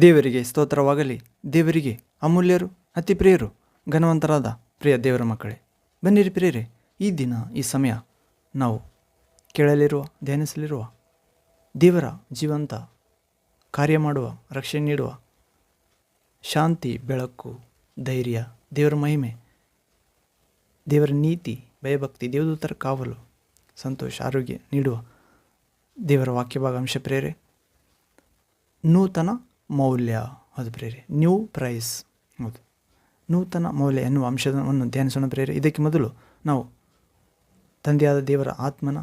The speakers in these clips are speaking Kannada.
ದೇವರಿಗೆ ಸ್ತೋತ್ರವಾಗಲಿ. ದೇವರಿಗೆ ಅಮೂಲ್ಯರು ಅತಿ ಪ್ರಿಯರು ಘನವಂತರಾದ ಪ್ರಿಯ ದೇವರ ಮಕ್ಕಳೇ. ಬನ್ನಿರಿ ಪ್ರಿಯರೇ, ಈ ದಿನ, ಈ ಸಮಯ ನಾವು ಕೇಳಲಿರುವ, ಧ್ಯಾನಿಸಲಿರುವ, ದೇವರ ಜೀವಂತ ಕಾರ್ಯ ಮಾಡುವ, ರಕ್ಷಣೆ ನೀಡುವ ಶಾಂತಿ, ಬೆಳಕು, ಧೈರ್ಯ, ದೇವರ ಮಹಿಮೆ, ದೇವರ ನೀತಿ, ಭಯಭಕ್ತಿ, ದೇವದೂತರ ಕಾವಲು, ಸಂತೋಷ, ಆರೋಗ್ಯ ನೀಡುವ ದೇವರ ವಾಕ್ಯ ಭಾಗಾಂಶ ಪ್ರೇರೆ ನೂತನ ಮೌಲ್ಯ, ಹೌದು ಪ್ರೇರಿ ನ್ಯೂ ಪ್ರೈಸ್ ಹೌದು. ನೂತನ ಮೌಲ್ಯ ಎನ್ನುವ ಅಂಶವನ್ನು ಧ್ಯಾನಿಸೋಣ ಪ್ರೇರಿ ಇದಕ್ಕೆ ಮೊದಲು ನಾವು ತಂದೆಯಾದ ದೇವರ ಆತ್ಮನ,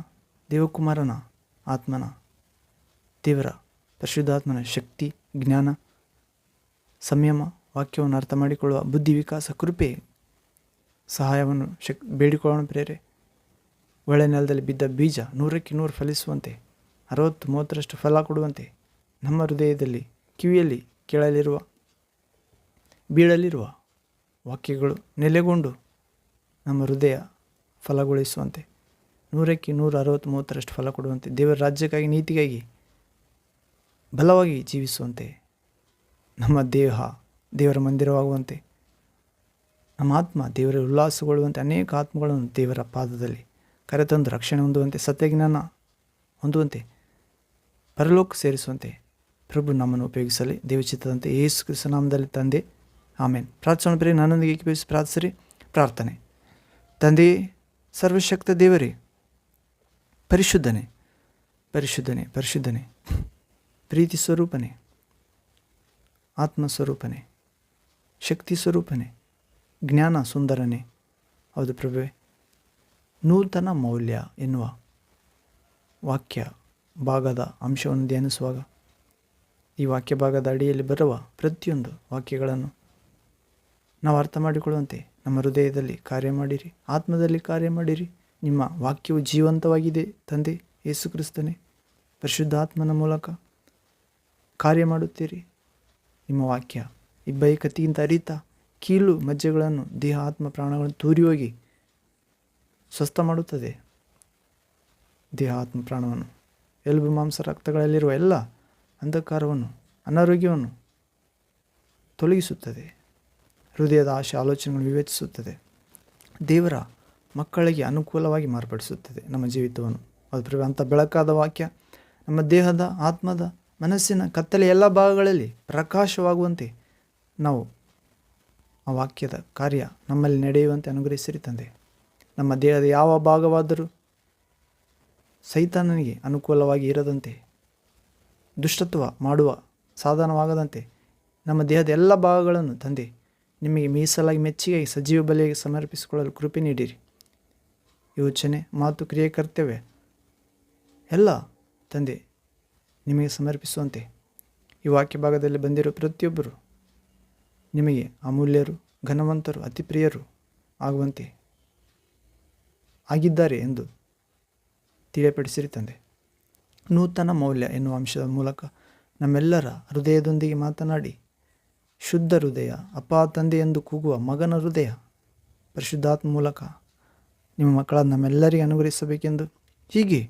ದೇವಕುಮಾರನ ಆತ್ಮನ, ದೇವರ ಪರಿಶುದ್ಧಾತ್ಮನ ಶಕ್ತಿ, ಜ್ಞಾನ, ಸಂಯಮ, ವಾಕ್ಯವನ್ನು ಅರ್ಥ ಮಾಡಿಕೊಳ್ಳುವ ಬುದ್ಧಿ ವಿಕಾಸ, ಕೃಪೆ, ಸಹಾಯವನ್ನು ಶಕ್, ಬೇಡಿಕೊಳ್ಳೋಣ ಪ್ರೇರೆ ಒಳ್ಳೆ ನೆಲದಲ್ಲಿ ಬಿದ್ದ ಬೀಜ ನೂರಕ್ಕೆ ನೂರು ಫಲಿಸುವಂತೆ, ಅರವತ್ತು, ಮೂವತ್ತರಷ್ಟು ಫಲ ಕೊಡುವಂತೆ ನಮ್ಮ ಹೃದಯದಲ್ಲಿ ಕಿವಿಯಲ್ಲಿ ಕೇಳಲಿರುವ, ಬೀಳಲಿರುವ ವಾಕ್ಯಗಳು ನೆಲೆಗೊಂಡು ನಮ್ಮ ಹೃದಯ ಫಲಗೊಳಿಸುವಂತೆ, ನೂರಕ್ಕೆ ನೂರ ಅರವತ್ತು ಮೂವತ್ತರಷ್ಟು ಫಲ ಕೊಡುವಂತೆ, ದೇವರ ರಾಜ್ಯಕ್ಕಾಗಿ, ನೀತಿಗಾಗಿ ಬಲವಾಗಿ ಜೀವಿಸುವಂತೆ, ನಮ್ಮ ದೇಹ ದೇವರ ಮಂದಿರವಾಗುವಂತೆ, ನಮ್ಮ ಆತ್ಮ ದೇವರ ಉಲ್ಲಾಸಗೊಳ್ಳುವಂತೆ, ಅನೇಕ ಆತ್ಮಗಳನ್ನು ದೇವರ ಪಾದದಲ್ಲಿ ಕರೆತಂದು ರಕ್ಷಣೆ ಹೊಂದುವಂತೆ, ಸತ್ಯಜ್ಞಾನ ಹೊಂದುವಂತೆ, ಪರಲೋಕ ಸೇರಿಸುವಂತೆ ಪ್ರಭು ನಮ್ಮನ್ನು ಉಪಯೋಗಿಸಲಿ. ದೇವಚಿತ್ತದಂತೆ ಯೇಸು ನಾಮದಲ್ಲಿ ತಂದೆ. ಆಮೇನ್. ಪ್ರಾರ್ಥನೆ ಬರೀ ನನ್ನೊಂದಿಗೆ ಪ್ರಾರ್ಥಿಸಿರಿ? ಪ್ರಾರ್ಥನೆ. ತಂದೆ, ಸರ್ವಶಕ್ತ ದೇವರೇ, ಪರಿಶುದ್ಧನೆ ಪರಿಶುದ್ಧನೆ ಪರಿಶುದ್ಧನೆ, ಪ್ರೀತಿ ಸ್ವರೂಪನೆ ಆತ್ಮ ಸ್ವರೂಪನೆ ಶಕ್ತಿ ಸ್ವರೂಪನೆ, ಜ್ಞಾನ ಸುಂದರನೆ. ಹೌದು ಪ್ರಭುವೆ, ನೂತನ ಮೌಲ್ಯ ಎನ್ನುವ ವಾಕ್ಯ ಭಾಗದ ಅಂಶವನ್ನು ಧ್ಯಾನಿಸುವಾಗ ಈ ವಾಕ್ಯ ಭಾಗದ ಅಡಿಯಲ್ಲಿ ಬರುವ ಪ್ರತಿಯೊಂದು ವಾಕ್ಯಗಳನ್ನು ನಾವು ಅರ್ಥ ಮಾಡಿಕೊಳ್ಳುವಂತೆ ನಮ್ಮ ಹೃದಯದಲ್ಲಿ ಕಾರ್ಯ ಮಾಡಿರಿ, ಆತ್ಮದಲ್ಲಿ ಕಾರ್ಯ ಮಾಡಿರಿ. ನಿಮ್ಮ ವಾಕ್ಯವು ಜೀವಂತವಾಗಿದೆ ತಂದೆ ಯೇಸು ಕ್ರಿಸ್ತನೇ. ಪರಿಶುದ್ಧಾತ್ಮನ ಮೂಲಕ ಕಾರ್ಯ ಮಾಡುತ್ತೀರಿ. ನಿಮ್ಮ ವಾಕ್ಯ ಇಬ್ಬೈಕತೆಯಿಂದ ಅರಿತ ಕೀಲು ಮಜ್ಜೆಗಳನ್ನು ದೇಹ, ಆತ್ಮ, ಪ್ರಾಣಗಳನ್ನು ತೂರಿ ಹೋಗಿ ಸ್ವಸ್ಥ ಮಾಡುತ್ತದೆ. ದೇಹ, ಆತ್ಮ, ಪ್ರಾಣವನ್ನು ಎಲುಬು, ಮಾಂಸ, ರಕ್ತಗಳಲ್ಲಿರುವ ಎಲ್ಲ ಅಂಧಕಾರವನ್ನು, ಅನಾರೋಗ್ಯವನ್ನು ತೊಲಗಿಸುತ್ತದೆ. ಹೃದಯದ ಆಶೆ, ಆಲೋಚನೆಗಳನ್ನು ವಿವೇಚಿಸುತ್ತದೆ. ದೇವರ ಮಕ್ಕಳಿಗೆ ಅನುಕೂಲವಾಗಿ ಮಾರ್ಪಡಿಸುತ್ತದೆ ನಮ್ಮ ಜೀವಿತವನ್ನು. ಅದು ಅಂಥ ಬೆಳಕಾದ ವಾಕ್ಯ. ನಮ್ಮ ದೇಹದ, ಆತ್ಮದ, ಮನಸ್ಸಿನ ಕತ್ತಲೆ ಎಲ್ಲ ಭಾಗಗಳಲ್ಲಿ ಪ್ರಕಾಶವಾಗುವಂತೆ ನಾವು ಆ ವಾಕ್ಯದ ಕಾರ್ಯ ನಮ್ಮಲ್ಲಿ ನಡೆಯುವಂತೆ ಅನುಗ್ರಹಿಸಿರಿ ತಂದೆ. ನಮ್ಮ ದೇಹದ ಯಾವ ಭಾಗವಾದರೂ ಸೈತಾನನಿಗೆ ಅನುಕೂಲವಾಗಿ ಇರದಂತೆ ದುಷ್ಟತ್ವ ಮಾಡುವ ಸಾಧನವಾಗದಂತೆ ನಮ್ಮ ದೇಹದ ಎಲ್ಲ ಭಾಗಗಳನ್ನು ತಂದೆ, ನಿಮಗೆ ಮೀಸಲಾಗಿ ಮೆಚ್ಚುಗೆ ಸಜೀವ ಬಲಿಯಾಗಿ ಸಮರ್ಪಿಸಿಕೊಳ್ಳಲು ಕೃಪೆ ನೀಡಿರಿ. ಯೋಚನೆ, ಮಾತು, ಕ್ರಿಯೆ, ಕರ್ತವ್ಯ ಎಲ್ಲ ತಂದೆ, ನಿಮಗೆ ಸಮರ್ಪಿಸುವಂತೆ. ಈ ವಾಕ್ಯ ಭಾಗದಲ್ಲಿ ಬಂದಿರೋ ಪ್ರತಿಯೊಬ್ಬರು ನಿಮಗೆ ಅಮೂಲ್ಯರು, ಘನವಂತರು ಅತಿ ಪ್ರಿಯರು ಆಗುವಂತೆ ಆಗಿದ್ದಾರೆ ಎಂದು ತಿಳಿಯಪಡಿಸಿರಿ ತಂದೆ. ನೂತನ ಮೌಲ್ಯ ಎನ್ನುವ ಅಂಶದ ಮೂಲಕ ನಮ್ಮೆಲ್ಲರ ಹೃದಯದೊಂದಿಗೆ ಮಾತನಾಡಿ, ಶುದ್ಧ ಹೃದಯ, ಅಪ್ಪ ತಂದೆ ಎಂದು ಕೂಗುವ ಮಗನ ಹೃದಯ ಪರಿಶುದ್ಧಾತ್ಮ ಮೂಲಕ ನಿಮ್ಮ ಮಕ್ಕಳನ್ನು ನಮ್ಮೆಲ್ಲರಿಗೆ ಅನುಗ್ರಹಿಸಬೇಕೆಂದು ಹೀಗೆ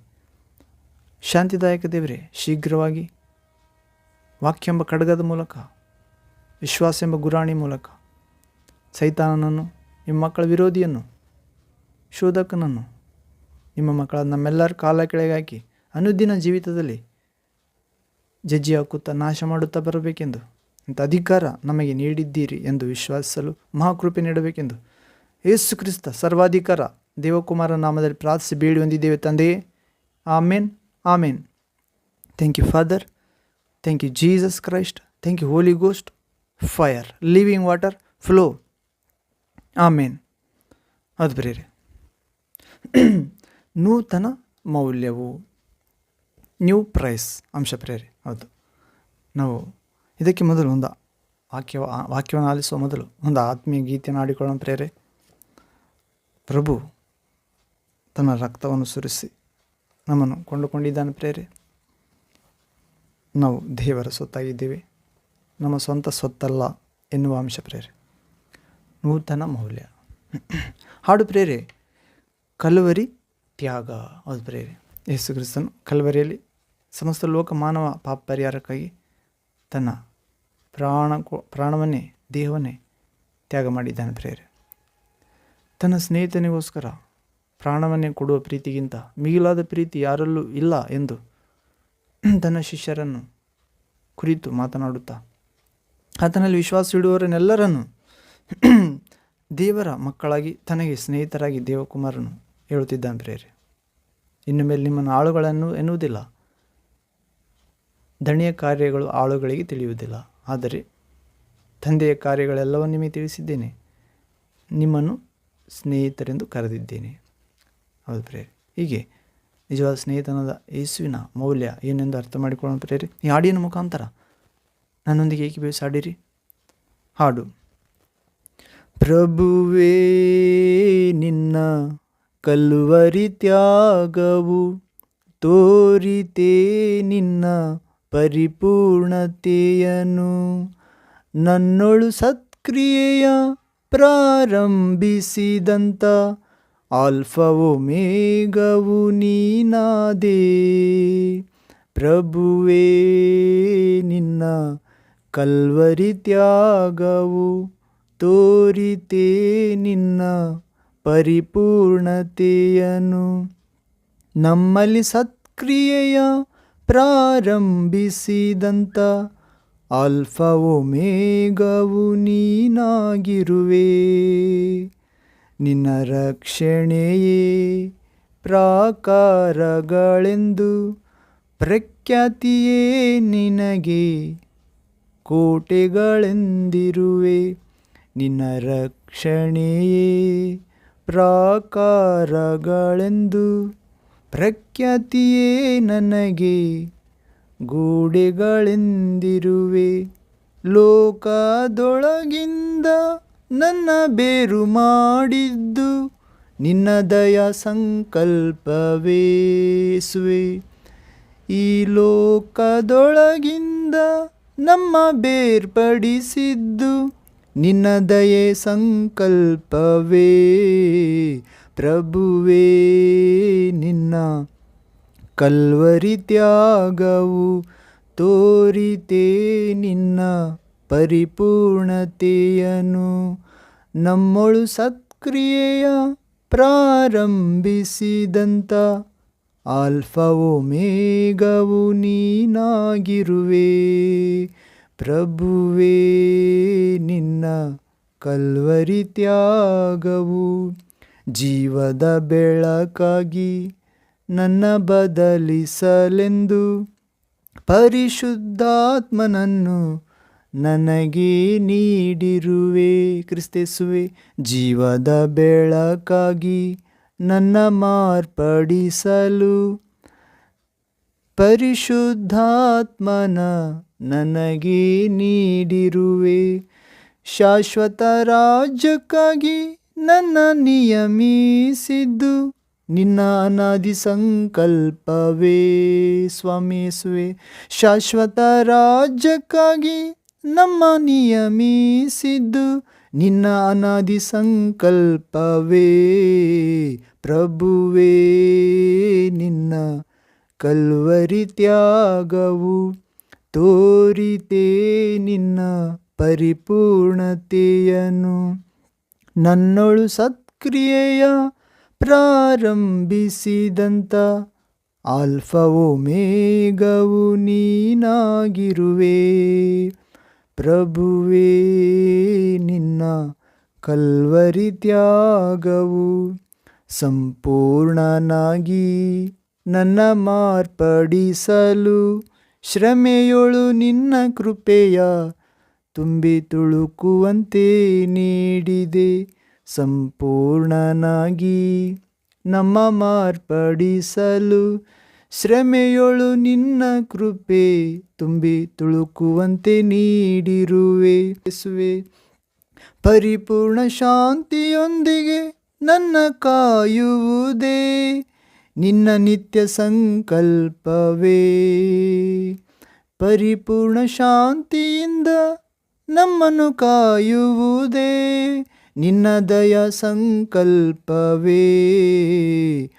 ಶಾಂತಿದಾಯಕ ದೇವರೇ, ಶೀಘ್ರವಾಗಿ ವಾಕ್ಯ ಎಂಬ ಖಡ್ಗದ ಮೂಲಕ ವಿಶ್ವಾಸ ಎಂಬ ಗುರಾಣಿ ಮೂಲಕ ಸೈತಾನನನ್ನು, ನಿಮ್ಮ ಮಕ್ಕಳ ವಿರೋಧಿಯನ್ನು, ಶೋಧಕನನ್ನು, ನಿಮ್ಮ ಮಕ್ಕಳನ್ನು ನಮ್ಮೆಲ್ಲರ ಕಾಲ ಕೆಳಗೆ ಅನುದಿನ ಜೀವಿತದಲ್ಲಿ ಜಜ್ಜಿ ಹಾಕುತ್ತಾ ನಾಶ ಮಾಡುತ್ತಾ ಬರಬೇಕೆಂದು? ಅಂತ ಅಧಿಕಾರ ನಮಗೆ ನೀಡಿದ್ದೀರಿ ಎಂದು ವಿಶ್ವಾಸಿಸಲು ಮಹಾಕೃಪೆ ನೀಡಬೇಕೆಂದು? ಯೇಸು ಕ್ರಿಸ್ತ ಸರ್ವಾಧಿಕಾರ, ದೇವಕುಮಾರ ನಾಮದಲ್ಲಿ ಪ್ರಾರ್ಥಿಸಿ ಬೇಡಿ ಹೊಂದಿದ್ದೇವೆ ತಂದೆಯೇ. ಆಮೇನ್ ಆಮೇನ್. Thank you father thank you Jesus Christ thank you holy ghost fire living water flow ಆಮೇನ್. ಅದು ಬರೀರಿ ನೂತನ ಮೌಲ್ಯವು ನ್ಯೂ ಪ್ರೈಸ್ ಅಂಶ ಪ್ರೇರಿ, ಹೌದು. ನಾವು ಇದಕ್ಕೆ ಮೊದಲು ಒಂದು ವಾಕ್ಯ ವಾಕ್ಯವನ್ನು ಆಲಿಸುವ ಮೊದಲು ಒಂದು ಆತ್ಮೀಯ ಗೀತೆಯನ್ನು ಆಡಿಕೊಳ್ಳೋ ಪ್ರೇರೆ. ಪ್ರಭು ತನ್ನ ರಕ್ತವನ್ನು ಸುರಿಸಿ ನಮ್ಮನ್ನು ಕೊಂಡುಕೊಂಡಿದ್ದಾನೆ ಪ್ರೇರೆ. ನಾವು ದೇವರ ಸೊತ್ತಾಗಿದ್ದೀವಿ ನಮ್ಮ ಸ್ವಂತ ಸೊತ್ತಲ್ಲ ಎನ್ನುವ ಅಂಶ ಪ್ರೇರೆ. ನೂತನ ಮೌಲ್ಯ. ಹಾಡು ಪ್ರೇರೆ, ಕಲುವರಿ ತ್ಯಾಗ ಅದು ಪ್ರೇರೆ. ಯೇಸು ಕ್ರಿಸ್ತನು ಕಲ್ವರಿಯಲ್ಲಿ ಸಮಸ್ತ ಲೋಕ ಮಾನವ ಪಾಪ ಪರಿಹಾರಕ್ಕಾಗಿ ತನ್ನ ಪ್ರಾಣ ಪ್ರಾಣವನ್ನೇ, ದೇಹವನ್ನೇ ತ್ಯಾಗ ಮಾಡಿದ್ದಾನೆ ಪ್ರೇರೆ ತನ್ನ ಸ್ನೇಹಿತನಿಗೋಸ್ಕರ ಪ್ರಾಣವನ್ನೇ ಕೊಡುವ ಪ್ರೀತಿಗಿಂತ ಮಿಗಿಲಾದ ಪ್ರೀತಿ ಯಾರಲ್ಲೂ ಇಲ್ಲ ಎಂದು ತನ್ನ ಶಿಷ್ಯರನ್ನು ಕುರಿತು ಮಾತನಾಡುತ್ತಾ, ಆತನಲ್ಲಿ ವಿಶ್ವಾಸವಿಡುವವರನ್ನೆಲ್ಲರನ್ನು ದೇವರ ಮಕ್ಕಳಾಗಿ ತನಗೆ ಸ್ನೇಹಿತರಾಗಿ ದೇವಕುಮಾರನು ಹೇಳುತ್ತಿದ್ದಾನೆ ಪ್ರೇರೆ ಇನ್ನು ಮೇಲೆ ನಿಮ್ಮನ್ನು ಆಳುಗಳನ್ನು ಎನ್ನುವುದಿಲ್ಲ. ದಣಿಯ ಕಾರ್ಯಗಳು ಆಳುಗಳಿಗೆ ತಿಳಿಯುವುದಿಲ್ಲ. ಆದರೆ ತಂದೆಯ ಕಾರ್ಯಗಳೆಲ್ಲವೂ ನಿಮಗೆ ತಿಳಿಸಿದ್ದೇನೆ. ನಿಮ್ಮನ್ನು ಸ್ನೇಹಿತರೆಂದು ಕರೆದಿದ್ದೇನೆ. ಹೌದು ಪ್ರೇರಿ ಹೀಗೆ ನಿಜವಾದ ಸ್ನೇಹಿತನದ ಯೇಸುವಿನ ಮೌಲ್ಯ ಏನೆಂದು ಅರ್ಥ ಮಾಡಿಕೊಳ್ಳೋಣ ಪ್ರೇರಿ ಈ ಹಾಡಿನ ಮುಖಾಂತರ ನನ್ನೊಂದಿಗೆ ಏಕೆ ಹಾಡಿರಿ ಹಾಡು. ಪ್ರಭುವೇ, ನಿನ್ನ ಕಲ್ವರಿ ತ್ಯಾಗವು ತೋರಿತೇ ನಿನ್ನ ಪರಿಪೂರ್ಣತೆಯನು ನನ್ನೊಳು ಸತ್ಕ್ರಿಯೆಯ ಪ್ರಾರಂಭಿಸಿದಂತ ಆಲ್ಫವೋ ಮೇಘವು ನೀನಾದೇ. ಪ್ರಭುವೇ, ನಿನ್ನ ಕಲ್ವರಿ ತ್ಯಾಗವು ತೋರಿತೇ ನಿನ್ನ ಪರಿಪೂರ್ಣತೆಯನು ನಮ್ಮಲ್ಲಿ ಸತ್ಕ್ರಿಯೆಯ ಪ್ರಾರಂಭಿಸಿದಂಥ ಮೇಘವು ನೀನಾಗಿರುವೆ. ನಿನ್ನ ರಕ್ಷಣೆಯೇ ಪ್ರಾಕಾರಗಳೆಂದು ಪ್ರಖ್ಯಾತಿಯೇ ನಿನಗೆ ಕೋಟೆಗಳೆಂದಿರುವೆ. ನಿನ್ನ ರಕ್ಷಣೆಯೇ ಪ್ರಾಕಾರಗಳೆಂದು ಪ್ರಖ್ಯಾತಿಯೇ ನನಗೆ ಗೋಡೆಗಳೆಂದಿರುವೆ. ಲೋಕದೊಳಗಿಂದ ನನ್ನ ಬೇರು ಮಾಡಿದ್ದು ನಿನ್ನ ದಯ ಸಂಕಲ್ಪವೇಸುವೆ. ಈ ಲೋಕದೊಳಗಿಂದ ನಮ್ಮ ಬೇರ್ಪಡಿಸಿದ್ದು ನಿನ್ನ ದಯೆ ಸಂಕಲ್ಪವೇ, ಪ್ರಭುವೇ, ನಿನ್ನ ಕಲ್ವರಿ ತ್ಯಾಗವು ತೋರಿತೇ, ನಿನ್ನ ಪರಿಪೂರ್ಣತೆಯನು ನಮ್ಮೊಳು ಸತ್ಕ್ರಿಯೆಯ ಪ್ರಾರಂಭಿಸಿದಂಥ ಆಲ್ಫವೋ ಮೇಘವು ನೀನಾಗಿರುವೆ. ಪ್ರಭುವೇ, ನಿನ್ನ ಕಲ್ವರಿ ತ್ಯಾಗವು ಜೀವದ ಬೆಳಕಾಗಿ ನನ್ನ ಬದಲಿಸಲೆಂದು ಪರಿಶುದ್ಧಾತ್ಮನನ್ನು ನನಗೆ ನೀಡಿರುವೆ. ಕ್ರಿಸ್ತಿಸುವೆ, ಜೀವದ ಬೆಳಕಾಗಿ ನನ್ನ ಮಾರ್ಪಡಿಸಲು ಪರಿಶುದ್ಧಾತ್ಮನ ನನಗೆ ನೀಡಿರುವೆ. ಶಾಶ್ವತ ರಾಜ್ಯಕ್ಕಾಗಿ ನನ್ನ ನಿಯಮಿಸಿದ್ದು ನಿನ್ನ ಅನಾದಿ ಸಂಕಲ್ಪವೇ ಸ್ವಾಮಿಸುವೆ. ಶಾಶ್ವತ ರಾಜ್ಯಕ್ಕಾಗಿ ನಮ್ಮ ನಿಯಮಿಸಿದ್ದು ನಿನ್ನ ಅನಾದಿ ಸಂಕಲ್ಪವೇ. ಪ್ರಭುವೇ ನಿನ್ನ ಕಲ್ವರಿ ತ್ಯಾಗವು ತೋರಿತೇ ನಿನ್ನ ಪರಿಪೂರ್ಣತೆಯನು ನನ್ನೊಳು ಸತ್ಕ್ರಿಯೆಯ ಪ್ರಾರಂಭಿಸಿದಂತ ಆಲ್ಫವೋ ಮೇಘವು ನೀನಾಗಿರುವೆ. ಪ್ರಭುವೇ, ನಿನ್ನ ಕಲ್ವರಿ ತ್ಯಾಗವು ಸಂಪೂರ್ಣನಾಗಿ ನನ್ನ ಮಾರ್ಪಡಿಸಲು ಶ್ರಮೆಯೊಳು ನಿನ್ನ ಕೃಪೆಯ ತುಂಬಿ ತುಳುಕುವಂತೆ ನೀಡಿದೆ. ಸಂಪೂರ್ಣನಾಗಿ ನಮ್ಮ ಮಾರ್ಪಡಿಸಲು ಶ್ರಮೆಯೊಳು ನಿನ್ನ ಕೃಪೆ ತುಂಬಿ ತುಳುಕುವಂತೆ ನೀಡಿರುವೆ. ಪರಿಪೂರ್ಣ ಶಾಂತಿಯೊಂದಿಗೆ ನನ್ನ ಕಾಯುವುದೇ. ನಿನ್ನ ನಿತ್ಯ ಸಂಕಲ್ಪವೇ. ಪರಿಪೂರ್ಣ ಶಾಂತಿಯಿಂದ ನಮ್ಮನ್ನು ಕಾಯುವುದೇ ನಿನ್ನ ದಯ ಸಂಕಲ್ಪವೇ.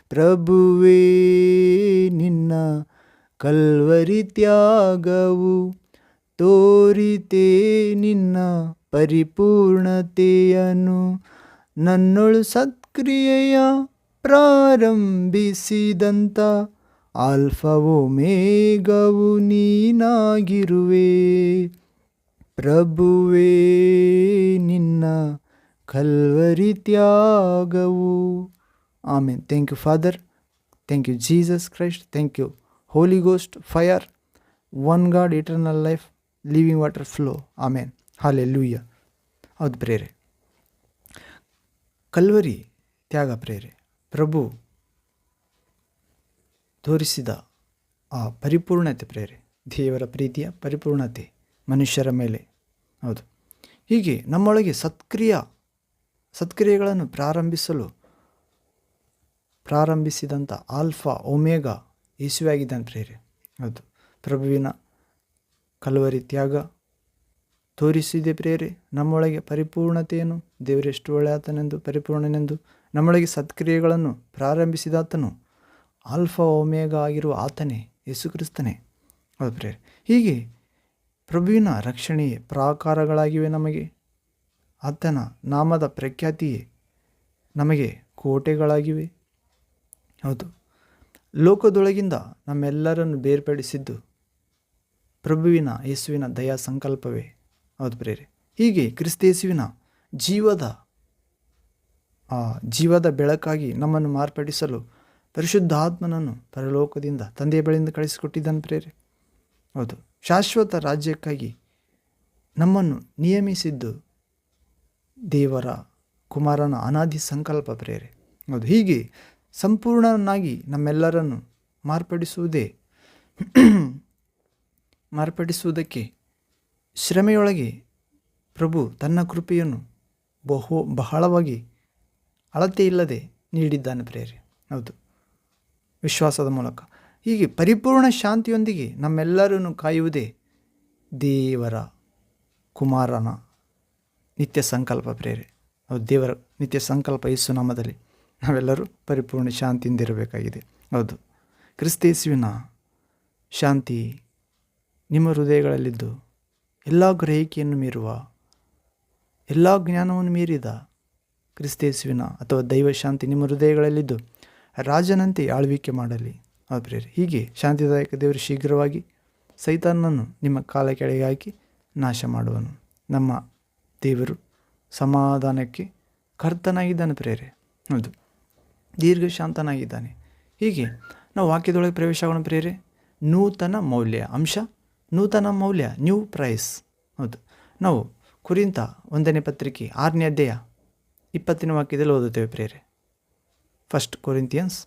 ಪ್ರಭುವೇ, ನಿನ್ನ ಕಲ್ವರಿ ತ್ಯಾಗವು ತೋರಿತೇ ನಿನ್ನ ಪರಿಪೂರ್ಣತೆಯನ್ನು ನನ್ನೊಳು ಸತ್ಕ್ರಿಯೆಯ ಪ್ರಾರಂಭಿಸಿದಂಥ ಆಲ್ಫವೋ ಮೇಘವು ನೀನಾಗಿರುವೆ. ಪ್ರಭುವೇ, ನಿನ್ನ ಕಲ್ವರಿ ತ್ಯಾಗವು. ಆಮೇನ್. Thank you father. Thank you Jesus Christ. Thank you holy ghost fire one God eternal life, living water flow. ಆಮೇನ್. ಹಾಲೆ ಲೂಯ್ಯ ಹೌದು ಪ್ರೇರೆ. ಕಲ್ವರಿ ತ್ಯಾಗ ಪ್ರೇರೆ. ಪ್ರಭು, ತೋರಿಸಿದ ಆ ಪರಿಪೂರ್ಣತೆ ಪ್ರೇರೆ, ದೇವರ ಪ್ರೀತಿಯ ಪರಿಪೂರ್ಣತೆ ಮನುಷ್ಯರ ಮೇಲೆ. ಹೌದು. ಹೀಗೆ ನಮ್ಮೊಳಗೆ ಸತ್ಕ್ರಿಯ, ಸತ್ಕ್ರಿಯೆಗಳನ್ನು ಪ್ರಾರಂಭಿಸಲು, ಪ್ರಾರಂಭಿಸಿದಂಥ ಆಲ್ಫಾ, ಒಮೇಗಾ ಯೇಸುವಾಗಿದ್ದಾನೆ ಪ್ರೇರೆ. ಹೌದು. ಪ್ರಭುವಿನ ಕಲವರಿ ತ್ಯಾಗ ತೋರಿಸಿದೆ ಪ್ರೇರೆ. ನಮ್ಮೊಳಗೆ ಪರಿಪೂರ್ಣತೆಯನ್ನು ದೇವರೆಷ್ಟು ಒಳ್ಳೆಯತನೆಂದು, ಪರಿಪೂರ್ಣನೆಂದು ನಮ್ಮೊಳಗೆ ಸತ್ಕ್ರಿಯೆಗಳನ್ನು ಪ್ರಾರಂಭಿಸಿದಾತನು. ಆಲ್ಫಾ ಒಮೇಗ ಆಗಿರುವ ಆತನೇ ಯೇಸುಕ್ರಿಸ್ತನೇ. ಹೌದು ಪ್ರೇರ್ ಹೀಗೆ ಪ್ರಭುವಿನ ರಕ್ಷಣೆಯೇ ಪ್ರಾಕಾರಗಳಾಗಿವೆ ನಮಗೆ. ಆತನ ನಾಮದ ಪ್ರಖ್ಯಾತಿಯೇ ನಮಗೆ ಕೋಟೆಗಳಾಗಿವೆ. ಹೌದು, ಲೋಕದೊಳಗಿಂದ ನಮ್ಮೆಲ್ಲರನ್ನು ಬೇರ್ಪಡಿಸಿದ್ದು ಪ್ರಭುವಿನ ಯೇಸುವಿನ ದಯಾ ಸಂಕಲ್ಪವೇ ಹೌದು ಪ್ರೇರೆ ಹೀಗೆ ಕ್ರಿಸ್ತೇಸುವಿನ ಜೀವದ ಆ ಜೀವದ ಬೆಳಕಾಗಿ ನಮ್ಮನ್ನು ಮಾರ್ಪಡಿಸಲು ಪರಿಶುದ್ಧಾತ್ಮನನ್ನು ಪರಲೋಕದಿಂದ ತಂದೆಯ ಬಳಿಯಿಂದ ಕಳಿಸಿಕೊಟ್ಟಿದ್ದಾನೆ ಪ್ರೇರೆ. ಹೌದು, ಶಾಶ್ವತ ರಾಜ್ಯಕ್ಕಾಗಿ ನಮ್ಮನ್ನು ನಿಯಮಿಸಿದ್ದು ದೇವರ, ಕುಮಾರನ ಅನಾದಿ ಸಂಕಲ್ಪ ಪ್ರೇರೆ. ಹೌದು, ಹೀಗೆ ಸಂಪೂರ್ಣನಾಗಿ ನಮ್ಮೆಲ್ಲರನ್ನು ಮಾರ್ಪಡಿಸುವುದೇ ಮಾರ್ಪಡಿಸುವುದಕ್ಕೆ ಶ್ರಮೆಯೊಳಗೆ ಪ್ರಭು ತನ್ನ ಕೃಪೆಯನ್ನು ಬಹು ಬಹಳವಾಗಿ ಅಳತೆ ಇಲ್ಲದೆ ನೀಡಿದ್ದಾನೆ ಪ್ರೇರಿ. ಹೌದು. ವಿಶ್ವಾಸದ ಮೂಲಕ. ಹೀಗೆ ಪರಿಪೂರ್ಣ ಶಾಂತಿಯೊಂದಿಗೆ ನಮ್ಮೆಲ್ಲರನ್ನು ಕಾಯುವುದೇ ದೇವರ ಕುಮಾರನ ನಿತ್ಯ ಸಂಕಲ್ಪ ಪ್ರೇರೆ. ಹೌದು, ದೇವರ ನಿತ್ಯ ಸಂಕಲ್ಪ ಯೇಸು ನಾಮದಲ್ಲಿ ನಾವೆಲ್ಲರೂ ಪರಿಪೂರ್ಣ ಶಾಂತಿಯಿಂದ ಇರಬೇಕಾಗಿದೆ. ಹೌದು. ಕ್ರಿಸ್ತೇಸುವಿನ ಶಾಂತಿ ನಿಮ್ಮ ಹೃದಯಗಳಲ್ಲಿದ್ದು ಎಲ್ಲ ಗ್ರಹಿಕೆಯನ್ನು ಮೀರುವ ಎಲ್ಲ ಜ್ಞಾನವನ್ನು ಮೀರಿದ ಕ್ರಿಸ್ತೇಸುವಿನ ಅಥವಾ ದೈವ ಶಾಂತಿ ನಿಮ್ಮ ಹೃದಯಗಳಲ್ಲಿದ್ದು, ರಾಜನಂತೆ ಆಳ್ವಿಕೆ ಮಾಡಲಿ. ಪ್ರೇರೆ ಹೀಗೆ ಶಾಂತಿದಾಯಕ ದೇವರು ಶೀಘ್ರವಾಗಿ ಸೈತಾನನ್ನು ನಿಮ್ಮ ಕಾಲ ಕೆಳಗೆ ಹಾಕಿ ನಾಶ ಮಾಡುವನು. ನಮ್ಮ ದೇವರು ಸಮಾಧಾನಕ್ಕೆ ಕರ್ತನಾಗಿದ್ದಾನೆ ಪ್ರೇರೆ ಹೌದು ದೀರ್ಘ ಶಾಂತನಾಗಿದ್ದಾನೆ ಹೀಗೆ ನಾವು ವಾಕ್ಯದೊಳಗೆ ಪ್ರವೇಶಗೋಣ ಪ್ರೇರೆ ನೂತನ ಮೌಲ್ಯ ಅಂಶ, ನೂತನ ಮೌಲ್ಯ ನ್ಯೂ ಪ್ರೈಸ್ ಹೌದು, ನಾವು ಕುರಿತ ಒಂದನೇ ಪತ್ರಿಕೆ ಆರನೇ ಅಧ್ಯಾಯ ಇಪ್ಪತ್ತಿನ ವಾಕ್ಯದಲ್ಲಿ ಓದುತ್ತೇವೆ ಪ್ರೇರೆ first Corinthians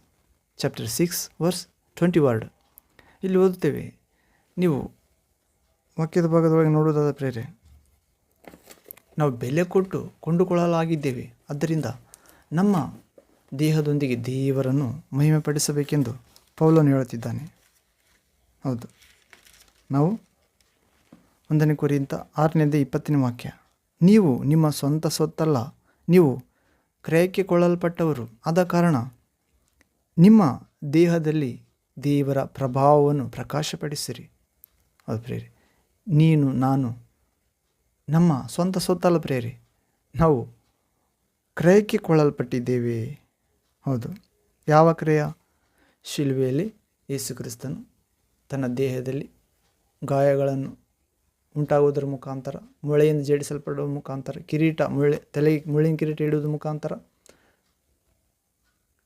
chapter six verse twenty word ಇಲ್ಲಿ ಓದುತ್ತೇವೆ, ನೀವು ವಾಕ್ಯದ ಭಾಗದೊಳಗೆ ನೋಡೋದಾದ ಪ್ರೇರೆ ನಾವು ಬೆಲೆ ಕೊಟ್ಟು ಕೊಂಡುಕೊಳ್ಳಲಾಗಿದ್ದೇವೆ. ಆದ್ದರಿಂದ ನಮ್ಮ ದೇಹದೊಂದಿಗೆ ದೇವರನ್ನು ಮಹಿಮೆಪಡಿಸಬೇಕೆಂದು ಪೌಲನು ಹೇಳುತ್ತಿದ್ದಾನೆ. ಹೌದು. ನಾವು ಒಂದನೇ ಕುರಿಯಿಂದ ಆರನೇದೇ ಇಪ್ಪತ್ತನೇ ವಾಕ್ಯ. ನೀವು ನಿಮ್ಮ ಸ್ವಂತ ಸೊತ್ತಲ್ಲ ನೀವು ಕ್ರಯಕ್ಕೆ ಕೊಳ್ಳಲ್ಪಟ್ಟವರು ಆದ ಕಾರಣ ನಿಮ್ಮ ದೇಹದಲ್ಲಿ ದೇವರ ಪ್ರಭಾವವನ್ನು ಪ್ರಕಾಶಪಡಿಸಿರಿ. ಅದು ಪ್ರೇರಿ ನೀನು, ನಾನು, ನಮ್ಮ ಸ್ವಂತ ಸೊತ್ತಲ್ಲ ಪ್ರೇರಿ ನಾವು ಕ್ರಯಕ್ಕೆ ಕೊಳ್ಳಲ್ಪಟ್ಟಿದ್ದೇವೆ ಹೌದು, ಯಾವ ಕ್ರಯ? ಶಿಲ್ವೆಯಲ್ಲಿ ಯೇಸುಕ್ರಿಸ್ತನು ತನ್ನ ದೇಹದಲ್ಲಿ ಗಾಯಗಳನ್ನು ಉಂಟಾಗುವುದರ ಮುಖಾಂತರ, ಮೊಳೆಯಿಂದ ಜಡಿಸಲ್ಪಡುವ ಮುಖಾಂತರ, ಕಿರೀಟ, ಮೊಳೆ ತಲೆಗೆ ಮುಳ್ಳಿನ ಕಿರೀಟ ಇಡುವುದರ ಮುಖಾಂತರ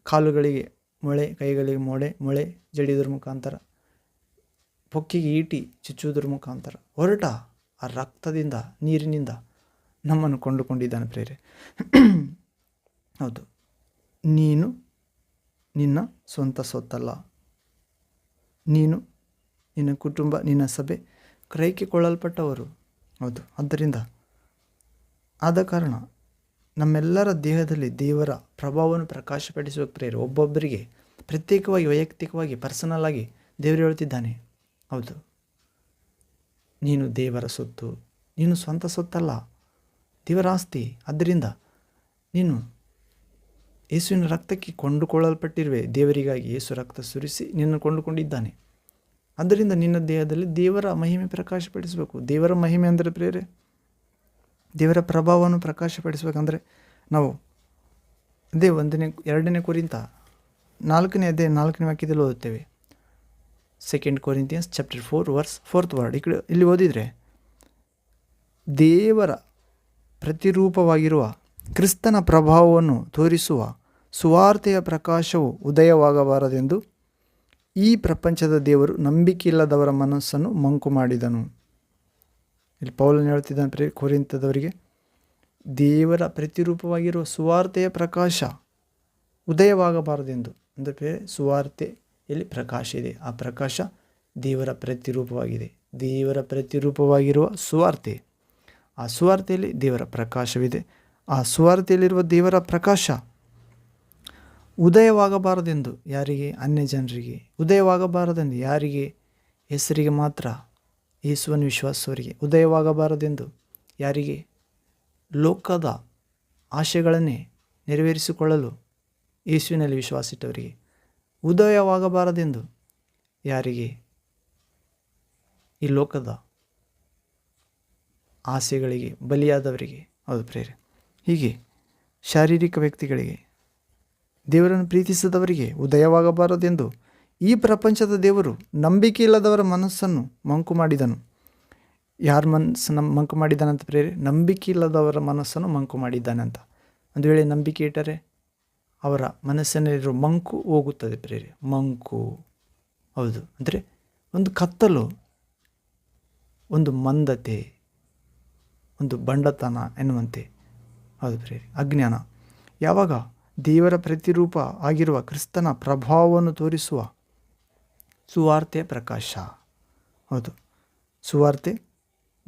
ಕಾಲುಗಳಿಗೆ ಮೊಳೆ, ಕೈಗಳಿಗೆ ಮೊಳೆ ಮೊಳೆ ಜಡಿಯೋದ್ರ ಮುಖಾಂತರ, ಪೊಕ್ಕಿಗೆ ಈಟಿ ಚುಚ್ಚುವುದರ ಮುಖಾಂತರ, ಹೊರಟ ಆ ರಕ್ತದಿಂದ, ನೀರಿನಿಂದ ನಮ್ಮನ್ನು ಕೊಂಡುಕೊಂಡಿದ್ದಾನೆ ಪ್ರೇರೆ. ಹೌದು. ನೀನು ನಿನ್ನ ಸ್ವಂತ ಸೊತ್ತಲ್ಲ ನೀನು ನಿನ್ನ ಕುಟುಂಬ, ನಿನ್ನ ಸಭೆ ಕ್ರಯಕ್ಕೆ ಕೊಳ್ಳಲ್ಪಟ್ಟವರು ಹೌದು. ಆದ್ದರಿಂದ ಆದ ಕಾರಣ ನಮ್ಮೆಲ್ಲರ ದೇಹದಲ್ಲಿ ದೇವರ ಪ್ರಭಾವವನ್ನು ಪ್ರಕಾಶಪಡಿಸುವ ಪ್ರೇರು ಒಬ್ಬೊಬ್ಬರಿಗೆ ಪ್ರತ್ಯೇಕವಾಗಿ ವೈಯಕ್ತಿಕವಾಗಿ ಪರ್ಸನಲ್ ಆಗಿ ದೇವರು ಹೇಳ್ತಿದ್ದಾನೆ ಹೌದು. ನೀನು ದೇವರ ಸೊತ್ತು, ನೀನು ಸ್ವಂತ ಸೊತ್ತಲ್ಲ. ದೇವರ ಆಸ್ತಿ. ಆದ್ದರಿಂದ ನೀನು ಯೇಸುವಿನ ರಕ್ತಕ್ಕೆ ಕೊಂಡುಕೊಳ್ಳಲ್ಪಟ್ಟಿರುವೆ. ದೇವರಿಗಾಗಿ ಯೇಸು ರಕ್ತ ಸುರಿಸಿ ನಿನ್ನನ್ನು ಕೊಂಡುಕೊಂಡಿದ್ದಾನೆ. ಆದ್ದರಿಂದ ನಿನ್ನ ದೇಹದಲ್ಲಿ ದೇವರ ಮಹಿಮೆ ಪ್ರಕಾಶಪಡಿಸಬೇಕು. ದೇವರ ಮಹಿಮೆ ಅಂದರೆ ಪ್ರೇರೆ, ದೇವರ ಪ್ರಭಾವವನ್ನು ಪ್ರಕಾಶಪಡಿಸಬೇಕಂದ್ರೆ ನಾವು ಅದೇ ಒಂದನೇ, ಎರಡನೇ ಕುರಿತ, ನಾಲ್ಕನೇ ಅದೇ, ನಾಲ್ಕನೇ ವಾಕ್ಯದಲ್ಲಿ ಓದುತ್ತೇವೆ. Second Corinthians chapter four verse fourth word ಈ ಕಡೆ ಇಲ್ಲಿ ಓದಿದರೆ, ದೇವರ ಪ್ರತಿರೂಪವಾಗಿರುವ ಕ್ರಿಸ್ತನ ಪ್ರಭಾವವನ್ನು ತೋರಿಸುವ ಸುವಾರ್ತೆಯ ಪ್ರಕಾಶವು ಉದಯವಾಗಬಾರದೆಂದು ಈ ಪ್ರಪಂಚದ ದೇವರು ನಂಬಿಕೆಯಿಲ್ಲದವರ ಮನಸ್ಸನ್ನು ಮಂಕು ಮಾಡಿದನು. ಇಲ್ಲಿ ಪೌಲನ್ ಹೇಳ್ತಿದ್ದಾನೆ ಪ್ರೇ ಕೋರಿಂತದವರಿಗೆ ದೇವರ ಪ್ರತಿರೂಪವಾಗಿರುವ ಸುವಾರ್ತೆಯ ಪ್ರಕಾಶ ಉದಯವಾಗಬಾರದೆಂದು. ಅಂದರೆ ಸುವಾರ್ತೆ ಸುವಾರ್ತೆಯಲ್ಲಿ ಪ್ರಕಾಶ ಇದೆ. ಆ ಪ್ರಕಾಶ ದೇವರ ಪ್ರತಿರೂಪವಾಗಿದೆ. ದೇವರ ಪ್ರತಿರೂಪವಾಗಿರುವ ಸುವಾರ್ತೆ. ಆ ಸುವಾರ್ತೆಯಲ್ಲಿ ದೇವರ ಪ್ರಕಾಶವಿದೆ. ಆ ಸುವಾರ್ತೆಯಲ್ಲಿರುವ ದೇವರ ಪ್ರಕಾಶ ಉದಯವಾಗಬಾರದೆಂದು ಯಾರಿಗೆ? ಅನ್ಯ ಜನರಿಗೆ ಉದಯವಾಗಬಾರದೆಂದು ಯಾರಿಗೆ? ಹೆಸರಿಗೆ ಮಾತ್ರ. ಯೇಸುವನ್ನು ವಿಶ್ವಾಸವರಿಗೆ ಉದಯವಾಗಬಾರದೆಂದು ಯಾರಿಗೆ? ಲೋಕದ ಆಶೆಗಳನ್ನೇ ನೆರವೇರಿಸಿಕೊಳ್ಳಲು ಯೇಸುವಿನಲ್ಲಿ ವಿಶ್ವಾಸಿಟ್ಟವರಿಗೆ. ಉದಯವಾಗಬಾರದೆಂದು ಯಾರಿಗೆ? ಈ ಲೋಕದ ಆಸೆಗಳಿಗೆ ಬಲಿಯಾದವರಿಗೆ. ಹೌದು ಪ್ರೇರೆ ಹೀಗೆ ಶಾರೀರಿಕ ವ್ಯಕ್ತಿಗಳಿಗೆ ದೇವರನ್ನು ಪ್ರೀತಿಸದವರಿಗೆ ಉದಯವಾಗಬಾರದೆಂದು ಈ ಪ್ರಪಂಚದ ದೇವರು ನಂಬಿಕೆ ಇಲ್ಲದವರ ಮನಸ್ಸನ್ನು ಮಂಕು ಮಾಡಿದನು. ಯಾರ ಮನಸ್ಸನ್ನು ಮಂಕು ಮಾಡಿದ್ದಾನಂತ ಪ್ರೇರೆ? ನಂಬಿಕೆ ಇಲ್ಲದವರ ಮನಸ್ಸನ್ನು ಮಂಕು ಮಾಡಿದ್ದಾನೆ ಅಂತ ಒಂದು ವೇಳೆ ನಂಬಿಕೆ ಇಟ್ಟರೆ ಅವರ ಮನಸ್ಸಿನಲ್ಲಿರೋ ಮಂಕು ಹೋಗುತ್ತದೆ ಪ್ರೇರೆ. ಮಂಕು. ಹೌದು. ಅಂದರೆ ಒಂದು ಕತ್ತಲು, ಒಂದು ಮಂದತೆ, ಒಂದು ಬಂಡತನ ಎನ್ನುವಂತೆ. ಹೌದು ಪ್ರೇರೆ. ಅಜ್ಞಾನ. ಯಾವಾಗ ದೇವರ ಪ್ರತಿರೂಪ ಆಗಿರುವ ಕ್ರಿಸ್ತನ ಪ್ರಭಾವವನ್ನು ತೋರಿಸುವ ಸುವಾರ್ತೆಯ ಪ್ರಕಾಶ. ಹೌದು. ಸುವಾರ್ತೆ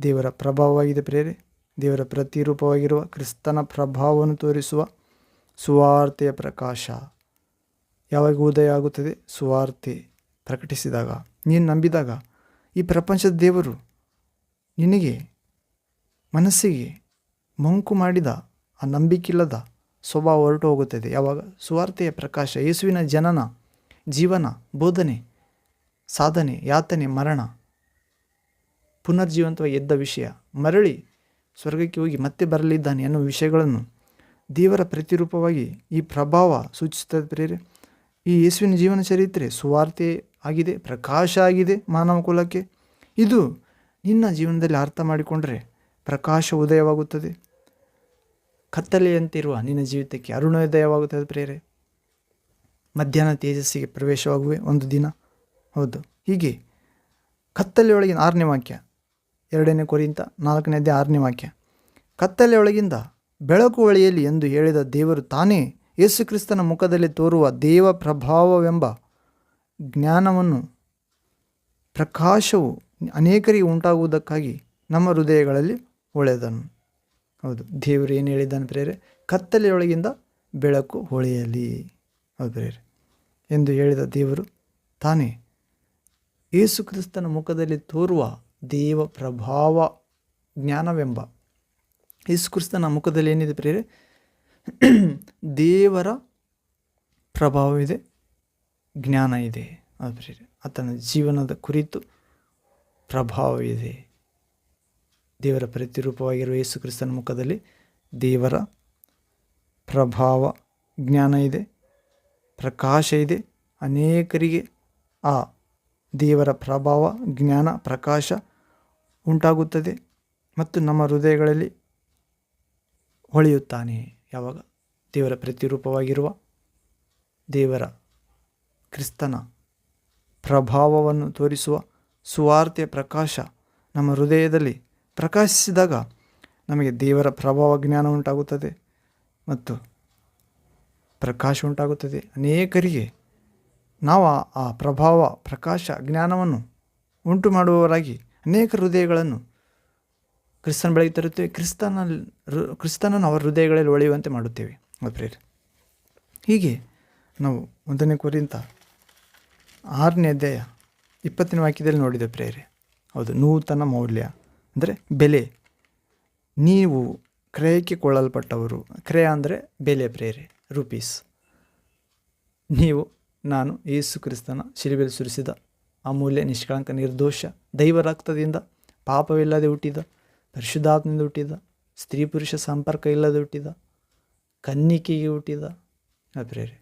ದೇವರ ಪ್ರಭಾವವಾಗಿದೆ ಪ್ರೇರೆ ದೇವರ ಪ್ರತಿರೂಪವಾಗಿರುವ ಕ್ರಿಸ್ತನ ಪ್ರಭಾವವನ್ನು ತೋರಿಸುವ ಸುವಾರ್ತೆಯ ಪ್ರಕಾಶ. ಯಾವಾಗ ಉದಯ ಆಗುತ್ತದೆ? ಸುವಾರ್ತೆ ಪ್ರಕಟಿಸಿದಾಗ. ನೀನು ನಂಬಿದಾಗ ಈ ಪ್ರಪಂಚದ ದೇವರು ನಿನಗೆ ಮನಸ್ಸಿಗೆ ಮಂಕು ಮಾಡಿದ ಆ ನಂಬಿಕಿಲ್ಲದ ಸ್ವಭಾವ ಹೊರಟು ಹೋಗುತ್ತದೆ. ಯಾವಾಗ? ಸುವಾರ್ತೆಯ ಪ್ರಕಾಶ, ಯೇಸುವಿನ ಜನನ, ಜೀವನ, ಬೋಧನೆ, ಸಾಧನೆ, ಯಾತನೆ, ಮರಣ, ಪುನರ್ಜೀವಂತವಾಗಿ ಎದ್ದ ವಿಷಯ. ಮರಳಿ ಸ್ವರ್ಗಕ್ಕೆ ಹೋಗಿ ಮತ್ತೆ ಬರಲಿದ್ದಾನೆ ಎನ್ನುವ ವಿಷಯಗಳನ್ನು ದೇವರ ಪ್ರತಿರೂಪವಾಗಿ ಈ ಪ್ರಭಾವ ಸೂಚಿಸುತ್ತದೆ ಪ್ರೇರೆ ಈ ಯೇಸುವಿನ ಜೀವನ ಚರಿತ್ರೆ ಸುವಾರ್ತೆ ಆಗಿದೆ, ಪ್ರಕಾಶ ಆಗಿದೆ ಮಾನವ ಕುಲಕ್ಕೆ. ಇದು ನಿನ್ನ ಜೀವನದಲ್ಲಿ ಅರ್ಥ ಮಾಡಿಕೊಂಡರೆ ಪ್ರಕಾಶ ಉದಯವಾಗುತ್ತದೆ. ಕತ್ತಲೆಯಂತಿರುವ ನಿನ್ನ ಜೀವಿತಕ್ಕೆ ಅರುಣೋದಯವಾಗುತ್ತದೆ ಪ್ರೇರೆ ಮಧ್ಯಾಹ್ನ ತೇಜಸ್ಸಿಗೆ ಪ್ರವೇಶವಾಗುವೆ ಒಂದು ದಿನ. ಹೌದು. ಹೀಗೆ ಕತ್ತಲೆಯೊಳಗಿನ ಆರನೇ ವಾಕ್ಯ, ಎರಡನೇ ಕೊರಿಂತ ನಾಲ್ಕನೇ ಅಧ್ಯಾಯ ಆರನೇ ವಾಕ್ಯ. ಕತ್ತಲೆಯೊಳಗಿಂದ ಬೆಳಕು ಒಳೆಯಲಿ ಎಂದು ಹೇಳಿದ ದೇವರು ತಾನೇ ಯೇಸುಕ್ರಿಸ್ತನ ಮುಖದಲ್ಲಿ ತೋರುವ ದೇವ ಪ್ರಭಾವವೆಂಬ ಜ್ಞಾನವನ್ನು, ಪ್ರಕಾಶವು ಅನೇಕರಿಗೆ ಉಂಟಾಗುವುದಕ್ಕಾಗಿ ನಮ್ಮ ಹೃದಯಗಳಲ್ಲಿ ಒಳೆದನು ಹೌದು. ದೇವರು ಏನು ಹೇಳಿದ್ದಾನೆ ಪ್ರೇರೆ ಕತ್ತಲೆಯೊಳಗಿಂದ ಬೆಳಕು ಹೊಳೆಯಲಿ. ಹೌದು ಪ್ರೇರೆ ಎಂದು ಹೇಳಿದ ದೇವರು ತಾನೇ, ಯೇಸು ಕ್ರಿಸ್ತನ ಮುಖದಲ್ಲಿ ತೋರುವ ದೇವ ಪ್ರಭಾವ ಜ್ಞಾನವೆಂಬ ಯೇಸು ಕ್ರಿಸ್ತನ ಮುಖದಲ್ಲಿ ಏನಿದೆ ಪ್ರೇರೆ ದೇವರ ಪ್ರಭಾವವಿದೆ, ಜ್ಞಾನ ಇದೆ. ಅದು ಪ್ರೇರೆ ಆತನ ಜೀವನದ ಕುರಿತು ಪ್ರಭಾವವಿದೆ. ದೇವರ ಪ್ರತಿರೂಪವಾಗಿರುವ ಯೇಸು ಕ್ರಿಸ್ತನ ಮುಖದಲ್ಲಿ ದೇವರ ಪ್ರಭಾವ, ಜ್ಞಾನ ಇದೆ, ಪ್ರಕಾಶ ಇದೆ. ಅನೇಕರಿಗೆ ಆ ದೇವರ ಪ್ರಭಾವ, ಜ್ಞಾನ, ಪ್ರಕಾಶ ಉಂಟಾಗುತ್ತದೆ ಮತ್ತು ನಮ್ಮ ಹೃದಯಗಳಲ್ಲಿ ಹೊಳೆಯುತ್ತಾನೆ. ಯಾವಾಗ? ದೇವರ ಪ್ರತಿರೂಪವಾಗಿರುವ ದೇವರ ಕ್ರಿಸ್ತನ ಪ್ರಭಾವವನ್ನು ತೋರಿಸುವ ಸುವಾರ್ತೆಯ ಪ್ರಕಾಶ ನಮ್ಮ ಹೃದಯದಲ್ಲಿ ಪ್ರಕಾಶಿಸಿದಾಗ ನಮಗೆ ದೇವರ ಪ್ರಭಾವ ಜ್ಞಾನ ಉಂಟಾಗುತ್ತದೆ ಮತ್ತು ಪ್ರಕಾಶ ಉಂಟಾಗುತ್ತದೆ. ಅನೇಕರಿಗೆ ನಾವು ಆ- ಪ್ರಭಾವ, ಪ್ರಕಾಶ, ಜ್ಞಾನವನ್ನು ಉಂಟು ಮಾಡುವವರಾಗಿ ಅನೇಕ ಹೃದಯಗಳನ್ನು ಕ್ರಿಸ್ತನ ಬೆಳಗ್ಗೆ ತರುತ್ತೇವೆ. ಕ್ರಿಸ್ತನ ಕ್ರಿಸ್ತನನ್ನು ಅವರ ಹೃದಯಗಳಲ್ಲಿ ಒಳೆಯುವಂತೆ ಮಾಡುತ್ತೇವೆ. ಪ್ರೇರೆ ಹೀಗೆ ನಾವು ಒಂದನೇ ಕುರಿತ ಆರನೇ ಅಧ್ಯಾಯ ಇಪ್ಪತ್ತನೇ ವಾಕ್ಯದಲ್ಲಿ ನೋಡಿದ ಪ್ರೇರೆ ಹೌದು, ನೂತನ ಮೌಲ್ಯ. ಅಂದರೆ ಬೆಲೆ. ನೀವು ಕ್ರಯಕ್ಕೆ ಕೊಳ್ಳಲ್ಪಟ್ಟವರು, ಕ್ರಯ ಅಂದರೆ ಬೆಲೆ ಪ್ರೇರೆ ರುಪೀಸ್ ನೀವು, ನಾನು ಯೇಸು ಕ್ರಿಸ್ತನ ಶಿಲುಬೆಯಲ್ಲಿ ಸುರಿಸಿದ ಅಮೂಲ್ಯ, ನಿಷ್ಕಳಂಕ, ನಿರ್ದೋಷ, ದೈವ ರಕ್ತದಿಂದ, ಪಾಪವಿಲ್ಲದೆ ಹುಟ್ಟಿದ, ಪರಿಶುದ್ಧಾತ್ಮದಿಂದ ಹುಟ್ಟಿದ, ಸ್ತ್ರೀ ಪುರುಷ ಸಂಪರ್ಕ ಇಲ್ಲದೆ ಹುಟ್ಟಿದ, ಕನ್ನಿಕೆಗೆ ಹುಟ್ಟಿದ ಪ್ರೇರೆ.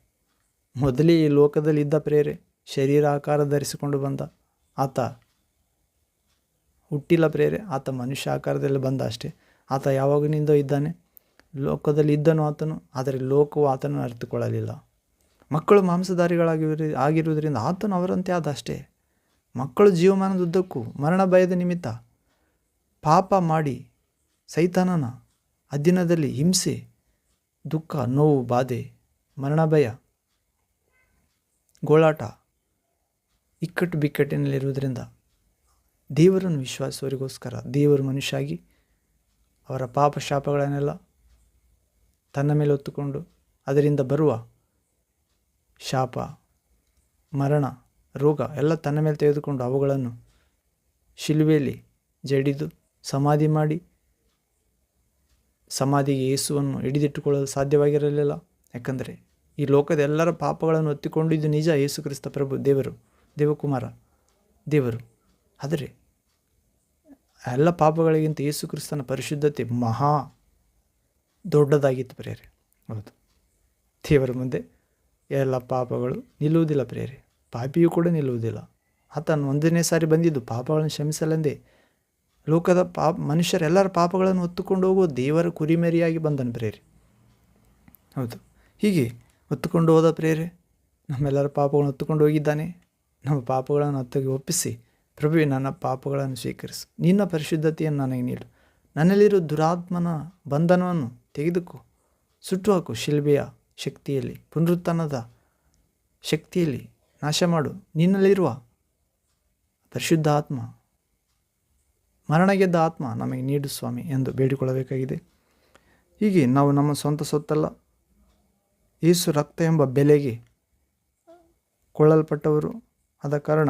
ಮೊದಲೇ ಈ ಲೋಕದಲ್ಲಿ ಇದ್ದ ಪ್ರೇರೆ, ಶರೀರ ಆಕಾರ ಧರಿಸಿಕೊಂಡು ಬಂದ ಆತ ಹುಟ್ಟಿಲ್ಲ ಪ್ರೇರೆ. ಆತ ಮನುಷ್ಯ ಆಕಾರದಲ್ಲಿ ಬಂದ ಅಷ್ಟೇ. ಆತ ಯಾವಾಗಿನಿಂದ ಇದ್ದಾನೆ. ಲೋಕದಲ್ಲಿ ಇದ್ದನು ಆತನು, ಆದರೆ ಲೋಕವು ಆತನು ಅರಿತುಕೊಳ್ಳಲಿಲ್ಲ. ಮಕ್ಕಳು ಮಾಂಸಧಾರಿಗಳಾಗಿರು ಆಗಿರುವುದರಿಂದ ಆತನು ಅವರಂತೆ ಆದಷ್ಟೇ ಮಕ್ಕಳು ಜೀವಮಾನದುದ್ದಕ್ಕೂ ಮರಣ ಭಯದ ನಿಮಿತ್ತ ಪಾಪ ಮಾಡಿ ಸೈತಾನನ ಅಧೀನದಲ್ಲಿ ಹಿಂಸೆ, ದುಃಖ, ನೋವು, ಬಾಧೆ, ಮರಣ ಭಯ, ಗೋಳಾಟ, ಇಕ್ಕಟ್ಟು ಬಿಕ್ಕಟ್ಟಿನಲ್ಲಿರುವುದರಿಂದ ದೇವರನ್ನು ವಿಶ್ವಾಸವರಿಗೋಸ್ಕರ ದೇವರು ಮನುಷ್ಯಾಗಿ ಅವರ ಪಾಪ ಶಾಪಗಳನ್ನೆಲ್ಲ ತನ್ನ ಮೇಲೆ ಹೊತ್ತುಕೊಂಡು ಅದರಿಂದ ಬರುವ ಶಾಪ, ಮರಣ, ರೋಗ ಎಲ್ಲ ತನ್ನ ಮೇಲೆ ತೆಗೆದುಕೊಂಡು ಅವುಗಳನ್ನು ಶಿಲುವೆಯಲ್ಲಿ ಜಡಿದು ಸಮಾಧಿ ಮಾಡಿ ಸಮಾಧಿಗೆ ಯೇಸುವನ್ನು ಹಿಡಿದಿಟ್ಟುಕೊಳ್ಳಲು ಸಾಧ್ಯವಾಗಿರಲಿಲ್ಲ. ಯಾಕಂದರೆ ಈ ಲೋಕದ ಎಲ್ಲರ ಪಾಪಗಳನ್ನು ಹೊತ್ತಿಕೊಂಡಿದ್ದು ನಿಜ ಯೇಸು ಕ್ರಿಸ್ತ ಪ್ರಭು ದೇವರು, ದೇವಕುಮಾರ ದೇವರು. ಆದರೆ ಎಲ್ಲ ಪಾಪಗಳಿಗಿಂತ ಯೇಸು ಕ್ರಿಸ್ತನ ಪರಿಶುದ್ಧತೆ ಮಹಾ ದೊಡ್ಡದಾಗಿತ್ತು ಪ್ರೇರೆ ಹೌದು. ದೇವರ ಮುಂದೆ ಎಲ್ಲ ಪಾಪಗಳು ನಿಲ್ಲುವುದಿಲ್ಲ ಪ್ರೇರೆ ಪಾಪಿಯೂ ಕೂಡ ನಿಲ್ಲುವುದಿಲ್ಲ. ಆತನು ಒಂದನೇ ಸಾರಿ ಬಂದಿದ್ದು ಪಾಪಗಳನ್ನು ಕ್ಷಮಿಸಲೆಂದೇ. ಲೋಕದ ಪಾಪ ಮನುಷ್ಯರೆಲ್ಲರ ಪಾಪಗಳನ್ನು ಹೊತ್ತುಕೊಂಡು ಹೋಗುವ ದೇವರ ಕುರಿಮರಿಯಾಗಿ ಬಂದನು ಪ್ರೇರೆ ಹೌದು. ಹೀಗೆ ಹೊತ್ತುಕೊಂಡು ಹೋದ ಪ್ರೇರೆ ನಮ್ಮೆಲ್ಲರ ಪಾಪಗಳನ್ನು ಹೊತ್ತುಕೊಂಡು ಹೋಗಿದ್ದಾನೆ. ನಮ್ಮ ಪಾಪಗಳನ್ನು ಹತ್ತಿಗೆ ಒಪ್ಪಿಸಿ ಪ್ರಭುವೆ ನನ್ನ ಪಾಪಗಳನ್ನು ಸ್ವೀಕರಿಸು. ನಿನ್ನ ಪರಿಶುದ್ಧತೆಯನ್ನು ನನಗೆ ನೀಡು. ನನ್ನಲ್ಲಿರೋ ದುರಾತ್ಮನ ಬಂಧನವನ್ನು ತೆಗೆದುಕೊ. ಸುಟ್ಟು ಹಾಕು ಶಿಲ್ಬೆಯ ಶಕ್ತಿಯಲ್ಲಿ, ಪುನರುತ್ಥಾನದ ಶಕ್ತಿಯಲ್ಲಿ ನಾಶ ಮಾಡು ನಿನ್ನಲ್ಲಿರುವ ಪರಿಶುದ್ಧ ಆತ್ಮ ಮರಣ ಗೆದ್ದ ಆತ್ಮ ನಮಗೆ ನೀಡು ಸ್ವಾಮಿ ಎಂದು ಬೇಡಿಕೊಳ್ಳಬೇಕಾಗಿದೆ. ಹೀಗೆ ನಾವು ನಮ್ಮ ಸ್ವಂತ ಸೊತ್ತಲ್ಲ ಏಸು ರಕ್ತ ಎಂಬ ಬೆಲೆಗೆ ಕೊಳ್ಳಲ್ಪಟ್ಟವರು ಆದ ಕಾರಣ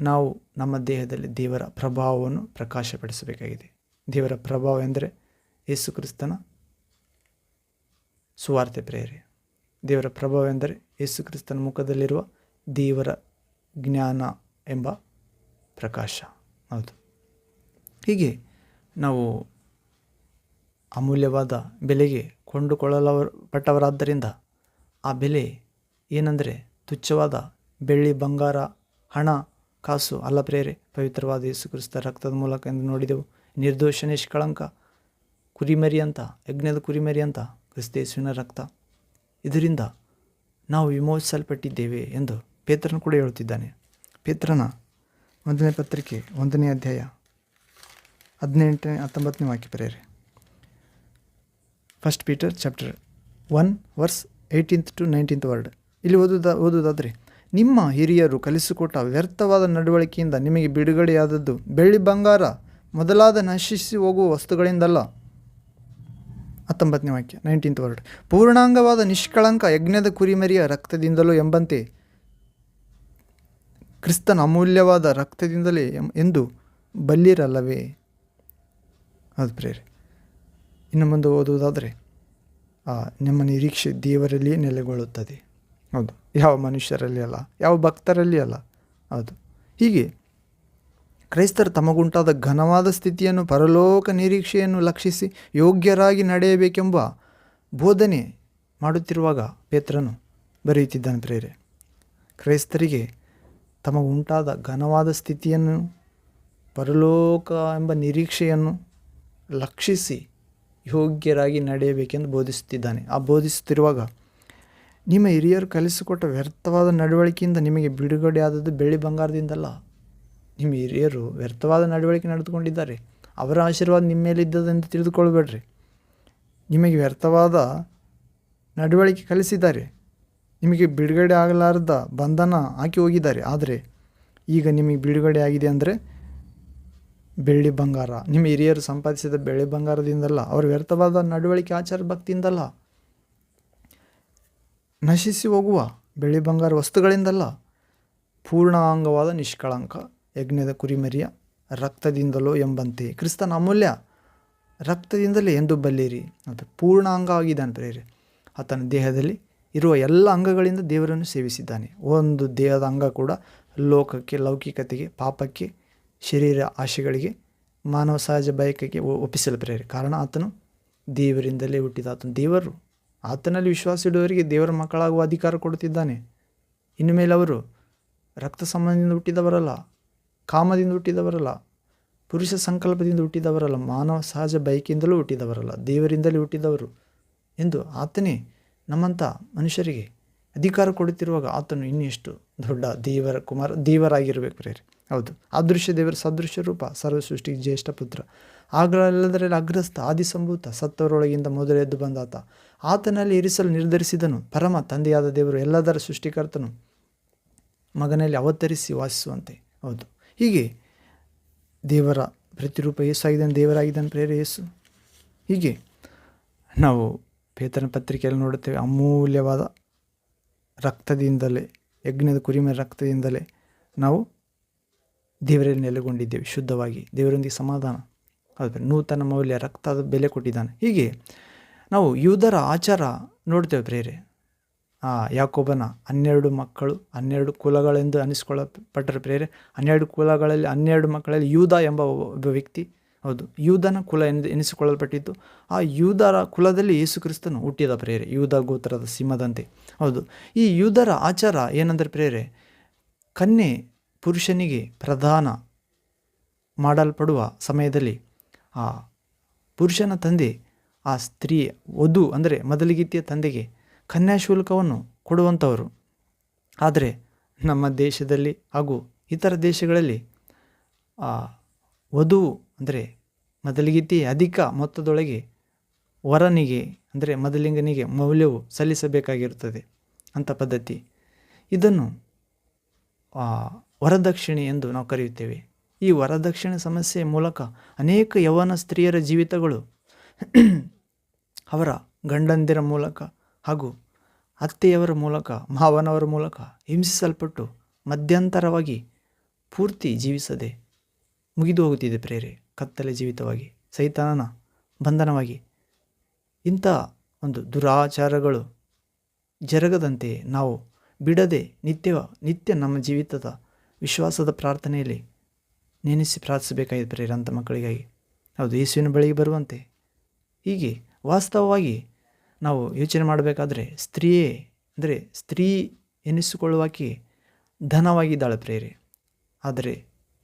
ನಾವು ನಮ್ಮ ದೇಹದಲ್ಲಿ ದೇವರ ಪ್ರಭಾವವನ್ನು ಪ್ರಕಾಶಪಡಿಸಬೇಕಾಗಿದೆ. ದೇವರ ಪ್ರಭಾವ ಎಂದರೆ ಯೇಸು ಕ್ರಿಸ್ತನ ಸುವಾರ್ತೆ ಪ್ರೇರೆ. ದೇವರ ಪ್ರಭಾವ ಎಂದರೆ ಯೇಸು ಕ್ರಿಸ್ತನ ಮುಖದಲ್ಲಿರುವ ದೇವರ ಜ್ಞಾನ ಎಂಬ ಪ್ರಕಾಶ. ಹೌದು. ಹೀಗೆ ನಾವು ಅಮೂಲ್ಯವಾದ ಬೆಲೆಗೆ ಕೊಂಡುಕೊಳ್ಳಲವ ಪಟ್ಟವರಾದ್ದರಿಂದ ಆ ಬೆಲೆ ಏನೆಂದರೆ ತುಚ್ಛವಾದ ಬೆಳ್ಳಿ ಬಂಗಾರ, ಹಣ ಕಾಸು, ಅಲ್ಲ ಪ್ರೇರೆ, ಪವಿತ್ರವಾದ ಯೇಸು ಕ್ರಿಸ್ತ ರಕ್ತದ ಮೂಲಕ ಎಂದು ನೋಡಿದೆವು. ನಿರ್ದೋಷ ನಿಷ್ಕಳಂಕ, ಕುರಿಮರಿ ಅಂತ, ಯಜ್ಞದ ಕುರಿಮರಿ ಅಂತ ಕ್ರಿಸ್ತೇಸುವಿನ ರಕ್ತ. ಇದರಿಂದ ನಾವು ವಿಮೋಚಿಸಲ್ಪಟ್ಟಿದ್ದೇವೆ ಎಂದು ಪೇತ್ರನು ಕೂಡ ಹೇಳುತ್ತಿದ್ದಾನೆ. ಪೇತ್ರನ ಒಂದನೇ ಪತ್ರಿಕೆ, ಒಂದನೇ ಅಧ್ಯಾಯ, ಹದಿನೆಂಟನೇ, ಹತ್ತೊಂಬತ್ತನೇ ವಾಕ್ಯ ಪ್ರೇರೆ. First Peter chapter one verse eighteenth to nineteenth word ಇಲ್ಲಿ ಓದುದ ಓದುವುದಾದರೆ ನಿಮ್ಮ ಹಿರಿಯರು ಕಲಿಸಿಕೊಟ್ಟ ವ್ಯರ್ಥವಾದ ನಡವಳಿಕೆಯಿಂದ ನಿಮಗೆ ಬಿಡುಗಡೆಯಾದದ್ದು ಬೆಳ್ಳಿ ಬಂಗಾರ, ಮೊದಲಾದ ನಶಿಸಿ ಹೋಗುವ ವಸ್ತುಗಳಿಂದಲ್ಲ. ಹತ್ತೊಂಬತ್ತನೇ ವಾಕ್ಯ ನೈನ್ಟೀನ್ತ್ ವರ್ಡ್ ಪೂರ್ಣಾಂಗವಾದ ನಿಷ್ಕಳಂಕ ಯಜ್ಞದ ಕುರಿಮರಿಯ ರಕ್ತದಿಂದಲೂ ಎಂಬಂತೆ, ಕ್ರಿಸ್ತನ ಅಮೂಲ್ಯವಾದ ರಕ್ತದಿಂದಲೇ ಎಂದು ಬಲ್ಲಿರಲ್ಲವೇ? ಅದು ಪ್ರೇರಿ ಇನ್ನು ಮುಂದೆ ಓದುವುದಾದರೆ ನಿಮ್ಮ ನಿರೀಕ್ಷೆ ದೇವರಲ್ಲಿಯೇ ನೆಲೆಗೊಳ್ಳುತ್ತದೆ. ಹೌದು. ಯಾವ ಮನುಷ್ಯರಲ್ಲಿ ಅಲ್ಲ, ಯಾವ ಭಕ್ತರಲ್ಲಿ ಅಲ್ಲ. ಹೌದು. ಹೀಗೆ ಕ್ರೈಸ್ತರು ತಮಗುಂಟಾದ ಘನವಾದ ಸ್ಥಿತಿಯನ್ನು, ಪರಲೋಕ ನಿರೀಕ್ಷೆಯನ್ನು ಲಕ್ಷಿಸಿ ಯೋಗ್ಯರಾಗಿ ನಡೆಯಬೇಕೆಂಬ ಬೋಧನೆ ಮಾಡುತ್ತಿರುವಾಗ ಪೇತ್ರನು ಬರೆಯುತ್ತಿದ್ದಾನೆ ಪ್ರೇರೆ ಕ್ರೈಸ್ತರಿಗೆ ತಮಗುಂಟಾದ ಘನವಾದ ಸ್ಥಿತಿಯನ್ನು, ಪರಲೋಕ ಎಂಬ ನಿರೀಕ್ಷೆಯನ್ನು ಲಕ್ಷಿಸಿ ಯೋಗ್ಯರಾಗಿ ನಡೆಯಬೇಕೆಂದು ಬೋಧಿಸುತ್ತಿದ್ದಾನೆ. ಆ ಬೋಧಿಸುತ್ತಿರುವಾಗ ನಿಮ್ಮ ಹಿರಿಯರು ಕಲಿಸಿಕೊಟ್ಟ ವ್ಯರ್ಥವಾದ ನಡವಳಿಕೆಯಿಂದ ನಿಮಗೆ ಬಿಡುಗಡೆ ಆದದ್ದು ಬೆಳ್ಳಿ ಬಂಗಾರದಿಂದಲ್ಲ. ನಿಮ್ಮ ಹಿರಿಯರು ವ್ಯರ್ಥವಾದ ನಡವಳಿಕೆ ನಡೆದುಕೊಂಡಿದ್ದಾರೆ. ಅವರ ಆಶೀರ್ವಾದ ನಿಮ್ಮ ಮೇಲಿದ್ದದೆಂದು ತಿಳಿದುಕೊಳ್ಬೇಡ್ರಿ ನಿಮಗೆ ವ್ಯರ್ಥವಾದ ನಡವಳಿಕೆ ಕಲಿಸಿದ್ದಾರೆ. ನಿಮಗೆ ಬಿಡುಗಡೆ ಆಗಲಾರದ ಬಂಧನ ಹಾಕಿ ಹೋಗಿದ್ದಾರೆ. ಆದರೆ ಈಗ ನಿಮಗೆ ಬಿಡುಗಡೆ ಆಗಿದೆ ಅಂದರೆ ಬೆಳ್ಳಿ ಬಂಗಾರ. ನಿಮ್ಮ ಹಿರಿಯರು ಸಂಪಾದಿಸಿದ ಬೆಳ್ಳಿ ಬಂಗಾರದಿಂದಲ್ಲ, ಅವರ ವ್ಯರ್ಥವಾದ ನಡವಳಿಕೆ ಆಚಾರ ಭಕ್ತಿಯಿಂದಲ್ಲ. ನಶಿಸಿ ಹೋಗುವ ಬೆಳ್ಳಿ ಬಂಗಾರ ವಸ್ತುಗಳಿಂದಲ್ಲ, ಪೂರ್ಣಾಂಗವಾದ ನಿಷ್ಕಳಂಕ ಯಜ್ಞದ ಕುರಿಮರಿಯ ರಕ್ತದಿಂದಲೋ ಎಂಬಂತೆ. ಕ್ರಿಸ್ತನ ಅಮೂಲ್ಯ ರಕ್ತದಿಂದಲೇ ಎಂದು ಬಲ್ಲಿರಿ. ಪೂರ್ಣ ಪೂರ್ಣಾಂಗ ಆಗಿದ್ದಾನೆ ಪ್ರೇರೆ ಆತನ ದೇಹದಲ್ಲಿ ಇರುವ ಎಲ್ಲ ಅಂಗಗಳಿಂದ ದೇವರನ್ನು ಸೇವಿಸಿದ್ದಾನೆ. ಒಂದು ದೇಹದ ಅಂಗ ಕೂಡ ಲೋಕಕ್ಕೆ, ಲೌಕಿಕತೆಗೆ, ಪಾಪಕ್ಕೆ, ಶರೀರ ಆಶೆಗಳಿಗೆ, ಮಾನವ ಸಹಜ ಬಯಕೆಗೆ ಒಪ್ಪಿಸಲು ಪ್ರೇರಿ ಕಾರಣ ಆತನು ದೇವರಿಂದಲೇ ಹುಟ್ಟಿದ ಆತನು ದೇವರು. ಆತನಲ್ಲಿ ವಿಶ್ವಾಸ ಇಡುವವರಿಗೆ ದೇವರ ಮಕ್ಕಳಾಗುವ ಅಧಿಕಾರ ಕೊಡುತ್ತಿದ್ದಾನೆ. ಇನ್ನು ಮೇಲೆ ಅವರು ರಕ್ತ ಸಂಬಂಧದಿಂದ ಹುಟ್ಟಿದವರಲ್ಲ, ಕಾಮದಿಂದ ಹುಟ್ಟಿದವರಲ್ಲ, ಪುರುಷ ಸಂಕಲ್ಪದಿಂದ ಹುಟ್ಟಿದವರಲ್ಲ, ಮಾನವ ಸಹಜ ಬಯಕೆಯಿಂದಲೂ ಹುಟ್ಟಿದವರಲ್ಲ, ದೇವರಿಂದಲೇ ಹುಟ್ಟಿದವರು ಎಂದು ಆತನೇ ನಮ್ಮಂಥ ಮನುಷ್ಯರಿಗೆ ಅಧಿಕಾರ ಕೊಡುತ್ತಿರುವಾಗ ಆತನು ಇನ್ನೆಷ್ಟು ದೊಡ್ಡ ದೇವರ ಕುಮಾರ, ದೇವರಾಗಿರಬೇಕು ಪ್ರೇರೆ ಹೌದು. ಅದೃಶ್ಯ ದೇವರ ಸದೃಶ್ಯ ರೂಪ ಸರ್ವ ಸೃಷ್ಟಿಗೆ ಜ್ಯೇಷ್ಠ ಪುತ್ರ. ಆಗಲೆಲ್ಲದರಲ್ಲಿ ಅಗ್ರಸ್ಥ, ಆದಿಸಂಭೂತ, ಸತ್ತವರೊಳಗಿಂದ ಮೊದಲೆದ್ದು ಬಂದಾತ ಆತನಲ್ಲಿ ಇರಿಸಲು ನಿರ್ಧರಿಸಿದನು, ಪರಮ ತಂದೆಯಾದ ದೇವರು ಎಲ್ಲದರ ಸೃಷ್ಟಿಕರ್ತನು. ಮಗನಲ್ಲಿ ಅವತರಿಸಿ ವಾಸಿಸುವಂತೆ. ಹೌದು. ಹೀಗೆ ದೇವರ ಪ್ರತಿರೂಪ ಯೇಸು ಆಗಿದ್ದಾನೆ ದೇವರಾಗಿದ್ದಾನೆ, ಪ್ರೇರೆ ಯೇಸು. ಹೀಗೆ ನಾವು ಪೇತನ ಪತ್ರಿಕೆಯಲ್ಲಿ ನೋಡುತ್ತೇವೆ, ಅಮೂಲ್ಯವಾದ ರಕ್ತದಿಂದಲೇ, ಯಜ್ಞದ ಕುರಿಮೆ ರಕ್ತದಿಂದಲೇ ನಾವು ದೇವರಲ್ಲಿ ನೆಲೆಗೊಂಡಿದ್ದೇವೆ, ಶುದ್ಧವಾಗಿ. ದೇವರೊಂದಿಗೆ ಸಮಾಧಾನ. ಹೌದು ನೂತನ ಮೌಲ್ಯ, ರಕ್ತದ ಬೆಲೆ ಕೊಟ್ಟಿದ್ದಾನೆ. ಹೀಗೆ ನಾವು ಯೂದರ ಆಚಾರ ನೋಡ್ತೇವೆ ಪ್ರೇರೆ ಆ ಯಾಕೋಬನ ಹನ್ನೆರಡು ಮಕ್ಕಳು, ಹನ್ನೆರಡು ಕುಲಗಳೆಂದು ಅನಿಸ್ಕೊಳ್ಳಪಟ್ಟರೆ ಪ್ರೇರೆ ಹನ್ನೆರಡು ಕುಲಗಳಲ್ಲಿ, ಹನ್ನೆರಡು ಮಕ್ಕಳಲ್ಲಿ ಯೂದ ಎಂಬ ಒಬ್ಬ ವ್ಯಕ್ತಿ. ಹೌದು, ಯೂದನ ಕುಲ ಎಂದು ಎನಿಸಿಕೊಳ್ಳಲ್ಪಟ್ಟಿದ್ದು, ಆ ಯೂದರ ಕುಲದಲ್ಲಿ ಯೇಸು ಕ್ರಿಸ್ತನು ಹುಟ್ಟಿದ ಪ್ರೇರೆ ಯೂದ ಗೋತ್ರದ ಸಿಂಹದಂತೆ. ಹೌದು, ಈ ಯೂದರ ಆಚಾರ ಏನಂದರೆ ಪ್ರೇರೆ ಕನ್ಯೆ ಪುರುಷನಿಗೆ ಪ್ರಧಾನ ಮಾಡಲ್ಪಡುವ ಸಮಯದಲ್ಲಿ ಆ ಪುರುಷನ ತಂದೆ, ಆ ಸ್ತ್ರೀ ವಧು ಅಂದರೆ ಮೊದಲಿಗಿತ್ತಿಯ ತಂದೆಗೆ ಕನ್ಯಾಶುಲ್ಕವನ್ನು ಕೊಡುವಂಥವರು. ಆದರೆ ನಮ್ಮ ದೇಶದಲ್ಲಿ ಹಾಗೂ ಇತರ ದೇಶಗಳಲ್ಲಿ ಆ ವಧು ಅಂದರೆ ಮೊದಲಿಗಿತ್ತಿ ಅಧಿಕ ಮೊತ್ತದೊಳಗೆ ವರನಿಗೆ ಅಂದರೆ ಮೊದಲಿಂಗನಿಗೆ ಮೌಲ್ಯವು ಸಲ್ಲಿಸಬೇಕಾಗಿರುತ್ತದೆ ಅಂಥ ಪದ್ಧತಿ. ಇದನ್ನು ವರದಕ್ಷಿಣೆ ಎಂದು ನಾವು ಕರೆಯುತ್ತೇವೆ. ಈ ವರದಕ್ಷಿಣೆ ಸಮಸ್ಯೆ ಮೂಲಕ ಅನೇಕ ಯೌವನ ಸ್ತ್ರೀಯರ ಜೀವಿತಗಳು ಅವರ ಗಂಡಂದಿರ ಮೂಲಕ ಹಾಗೂ ಅತ್ತೆಯವರ ಮೂಲಕ, ಮಾವನವರ ಮೂಲಕ ಹಿಂಸಿಸಲ್ಪಟ್ಟು ಮಧ್ಯಂತರವಾಗಿ ಪೂರ್ತಿ ಜೀವಿಸದೆ ಮುಗಿದು ಹೋಗುತ್ತಿದೆ ಪ್ರೇರೆ. ಕತ್ತಲೆ ಜೀವಿತವಾಗಿ, ಸೈತಾನನ ಬಂಧನವಾಗಿ. ಇಂಥ ಒಂದು ದುರಾಚಾರಗಳು ಜರಗದಂತೆ ನಾವು ಬಿಡದೆ ನಿತ್ಯ ನಿತ್ಯ ನಮ್ಮ ಜೀವಿತದ ವಿಶ್ವಾಸದ ಪ್ರಾರ್ಥನೆಯಲ್ಲಿ ನೆನೆಸಿ ಪ್ರಾರ್ಥಿಸಬೇಕಾಗಿದೆ ಪ್ರೇರಂತ ಮಕ್ಕಳಿಗಾಗಿ. ಹೌದು, ಯೇಸುವಿನ ಬಳಿಗೆ ಬರುವಂತೆ. ಹೀಗೆ ವಾಸ್ತವವಾಗಿ ನಾವು ಯೋಚನೆ ಮಾಡಬೇಕಾದ್ರೆ ಸ್ತ್ರೀಯೇ, ಅಂದರೆ ಸ್ತ್ರೀ ಎನಿಸಿಕೊಳ್ಳುವಾಕೆ ಧನವಾಗಿದ್ದಾಳೆ ಪ್ರೇರೆ ಆದರೆ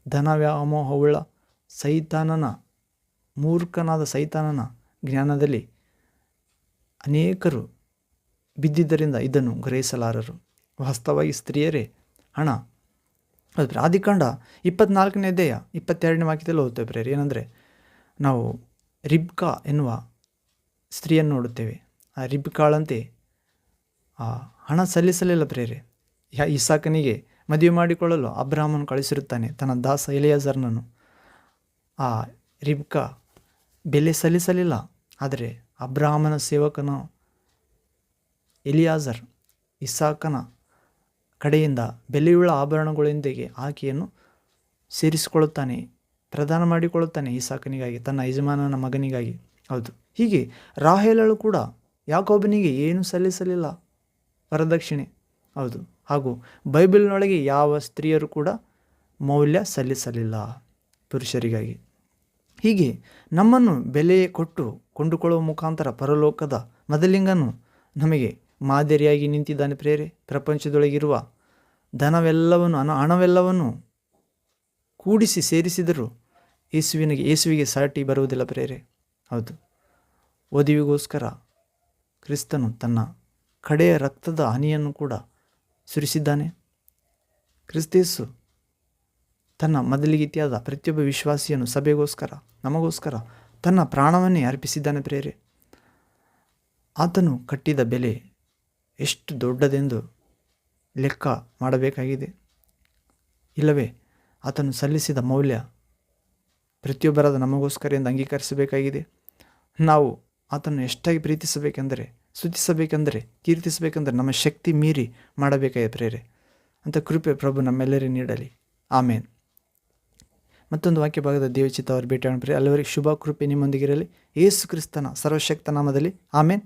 ಧನ ವ್ಯಾಮೋಹವುಳ್ಳ ಸೈತಾನನ, ಮೂರ್ಖನಾದ ಸೈತಾನನ ಜ್ಞಾನದಲ್ಲಿ ಅನೇಕರು ಬಿದ್ದಿದ್ದರಿಂದ ಇದನ್ನು ಗ್ರಹಿಸಲಾರರು. ವಾಸ್ತವವಾಗಿ ಸ್ತ್ರೀಯರೇ, ಹಣ ಆದಿಕಾಂಡ ಇಪ್ಪತ್ನಾಲ್ಕನೇ ಅಧ್ಯಾಯ, ಇಪ್ಪತ್ತೆರಡನೇ ವಾಕ್ಯದಲ್ಲಿ ಓದ್ತೇವೆ ಪ್ರೇರೆ. ಏನಂದರೆ, ನಾವು ರಿಬ್ಕಾ ಎನ್ನುವ ಸ್ತ್ರೀಯನ್ನು ನೋಡುತ್ತೇವೆ. ಆ ರಿಬ್ಕಾಳಂತೆ ಆ ಹಣ ಸಲ್ಲಿಸಲಿಲ್ಲ ಪ್ರೇರೆ. ಯಾ ಇಸಾಕನಿಗೆ ಮದುವೆ ಮಾಡಿಕೊಳ್ಳಲು ಅಬ್ರಾಹ್ಮನ್ ಕಳಿಸಿರುತ್ತಾನೆ, ತನ್ನ ದಾಸ ಎಲಿಯಾಜರ್ನನ್ನು. ಆ ರಿಬ್ಕಾ ಬೆಲೆ ಸಲ್ಲಿಸಲಿಲ್ಲ, ಆದರೆ ಅಬ್ರಾಹ್ಮನ ಸೇವಕನ ಎಲಿಯಾಜರ್, ಇಸಾಕನ ಕಡೆಯಿಂದ ಬೆಲೆಯುಳ್ಳ ಆಭರಣಗಳೊಂದಿಗೆ ಆಕೆಯನ್ನು ಸೇರಿಸಿಕೊಳ್ಳುತ್ತಾನೆ, ಪ್ರದಾನ ಮಾಡಿಕೊಳ್ಳುತ್ತಾನೆ ಇಸಾಕನಿಗಾಗಿ ತನ್ನ ಯಜಮಾನನ ಮಗನಿಗಾಗಿ. ಹೌದು. ಹೀಗೆ ರಾಹೇಲಳು ಕೂಡ ಯಾಕೊಬ್ಬನಿಗೆ ಏನು ಸಲ್ಲಿಸಲಿಲ್ಲ. ವರದಕ್ಷಿಣೆ. ಹೌದು. ಹಾಗೂ ಬೈಬಲ್ನೊಳಗೆ ಯಾವ ಸ್ತ್ರೀಯರು ಕೂಡ ಮೌಲ್ಯ ಸಲ್ಲಿಸಲಿಲ್ಲ ಪುರುಷರಿಗಾಗಿ. ಹೀಗೆ ನಮ್ಮನ್ನು ಬೆಲೆ ಕೊಟ್ಟು ಕೊಂಡುಕೊಳ್ಳುವ ಮುಖಾಂತರ ಪರಲೋಕದ ಮೊದಲಿಂಗನು ನಮಗೆ ಮಾದರಿಯಾಗಿ ನಿಂತಿದ್ದಾನೆ ಪ್ರೇರೆ. ಪ್ರಪಂಚದೊಳಗಿರುವ ಧನವೆಲ್ಲವನ್ನು ಹಣ ಹಣವೆಲ್ಲವನ್ನು ಕೂಡಿಸಿ ಸೇರಿಸಿದರೂ ಯೇಸುವಿನಿಗೆ ಯೇಸುವಿಗೆ ಸಾಟಿ ಬರುವುದಿಲ್ಲ ಪ್ರೇರೆ. ಹೌದು. ಓದಿವಿಗೋಸ್ಕರ ಕ್ರಿಸ್ತನು ತನ್ನ ಕಡೆಯ ರಕ್ತದ ಹನಿಯನ್ನು ಕೂಡ ಸುರಿಸಿದ್ದಾನೆ. ಕ್ರಿಸ್ತೇಸು ತನ್ನ ಮೊದಲಿಗಿತಿಯಾದ ಪ್ರತಿಯೊಬ್ಬ ವಿಶ್ವಾಸಿಯನ್ನು ಸಭೆಗೋಸ್ಕರ, ನಮಗೋಸ್ಕರ ತನ್ನ ಪ್ರಾಣವನ್ನೇ ಅರ್ಪಿಸಿದ್ದಾನೆ ಪ್ರೇರೆ. ಆತನು ಕಟ್ಟಿದ ಬೆಲೆ ಎಷ್ಟು ದೊಡ್ಡದೆಂದು ಲೆಕ್ಕ ಮಾಡಬೇಕಾಗಿದೆ. ಇಲ್ಲವೇ? ಆತನು ಸಲ್ಲಿಸಿದ ಮೌಲ್ಯ ಪ್ರತಿಯೊಬ್ಬರಾದ ನಮಗೋಸ್ಕರ ಎಂದು ಅಂಗೀಕರಿಸಬೇಕಾಗಿದೆ. ನಾವು ಆತನ್ನು ಎಷ್ಟಾಗಿ ಪ್ರೀತಿಸಬೇಕೆಂದರೆ, ಸ್ತುತಿಸಬೇಕೆಂದರೆ, ಕೀರ್ತಿಸಬೇಕೆಂದರೆ ನಮ್ಮ ಶಕ್ತಿ ಮೀರಿ ಮಾಡಬೇಕಾಗಿದೆ ಪ್ರೇರೆ ಅಂತ ಕೃಪೆ ಪ್ರಭು ನಮ್ಮೆಲ್ಲರಿಗೆ ನೀಡಲಿ. ಆಮೇನ್. ಮತ್ತೊಂದು ವಾಕ್ಯ ಭಾಗದ ದೇವಚಿತ್ತ ಅವರು ಭೇಟಿ ಪ್ರೇರೆ ಅಲ್ಲವರಿಗೆ ಶುಭ ಕೃಪೆ ನಿಮ್ಮೊಂದಿಗಿರಲಿ. ಯೇಸು ಕ್ರಿಸ್ತನ ಸರ್ವಶಕ್ತ ನಾಮದಲ್ಲಿ. ಆಮೇನ್.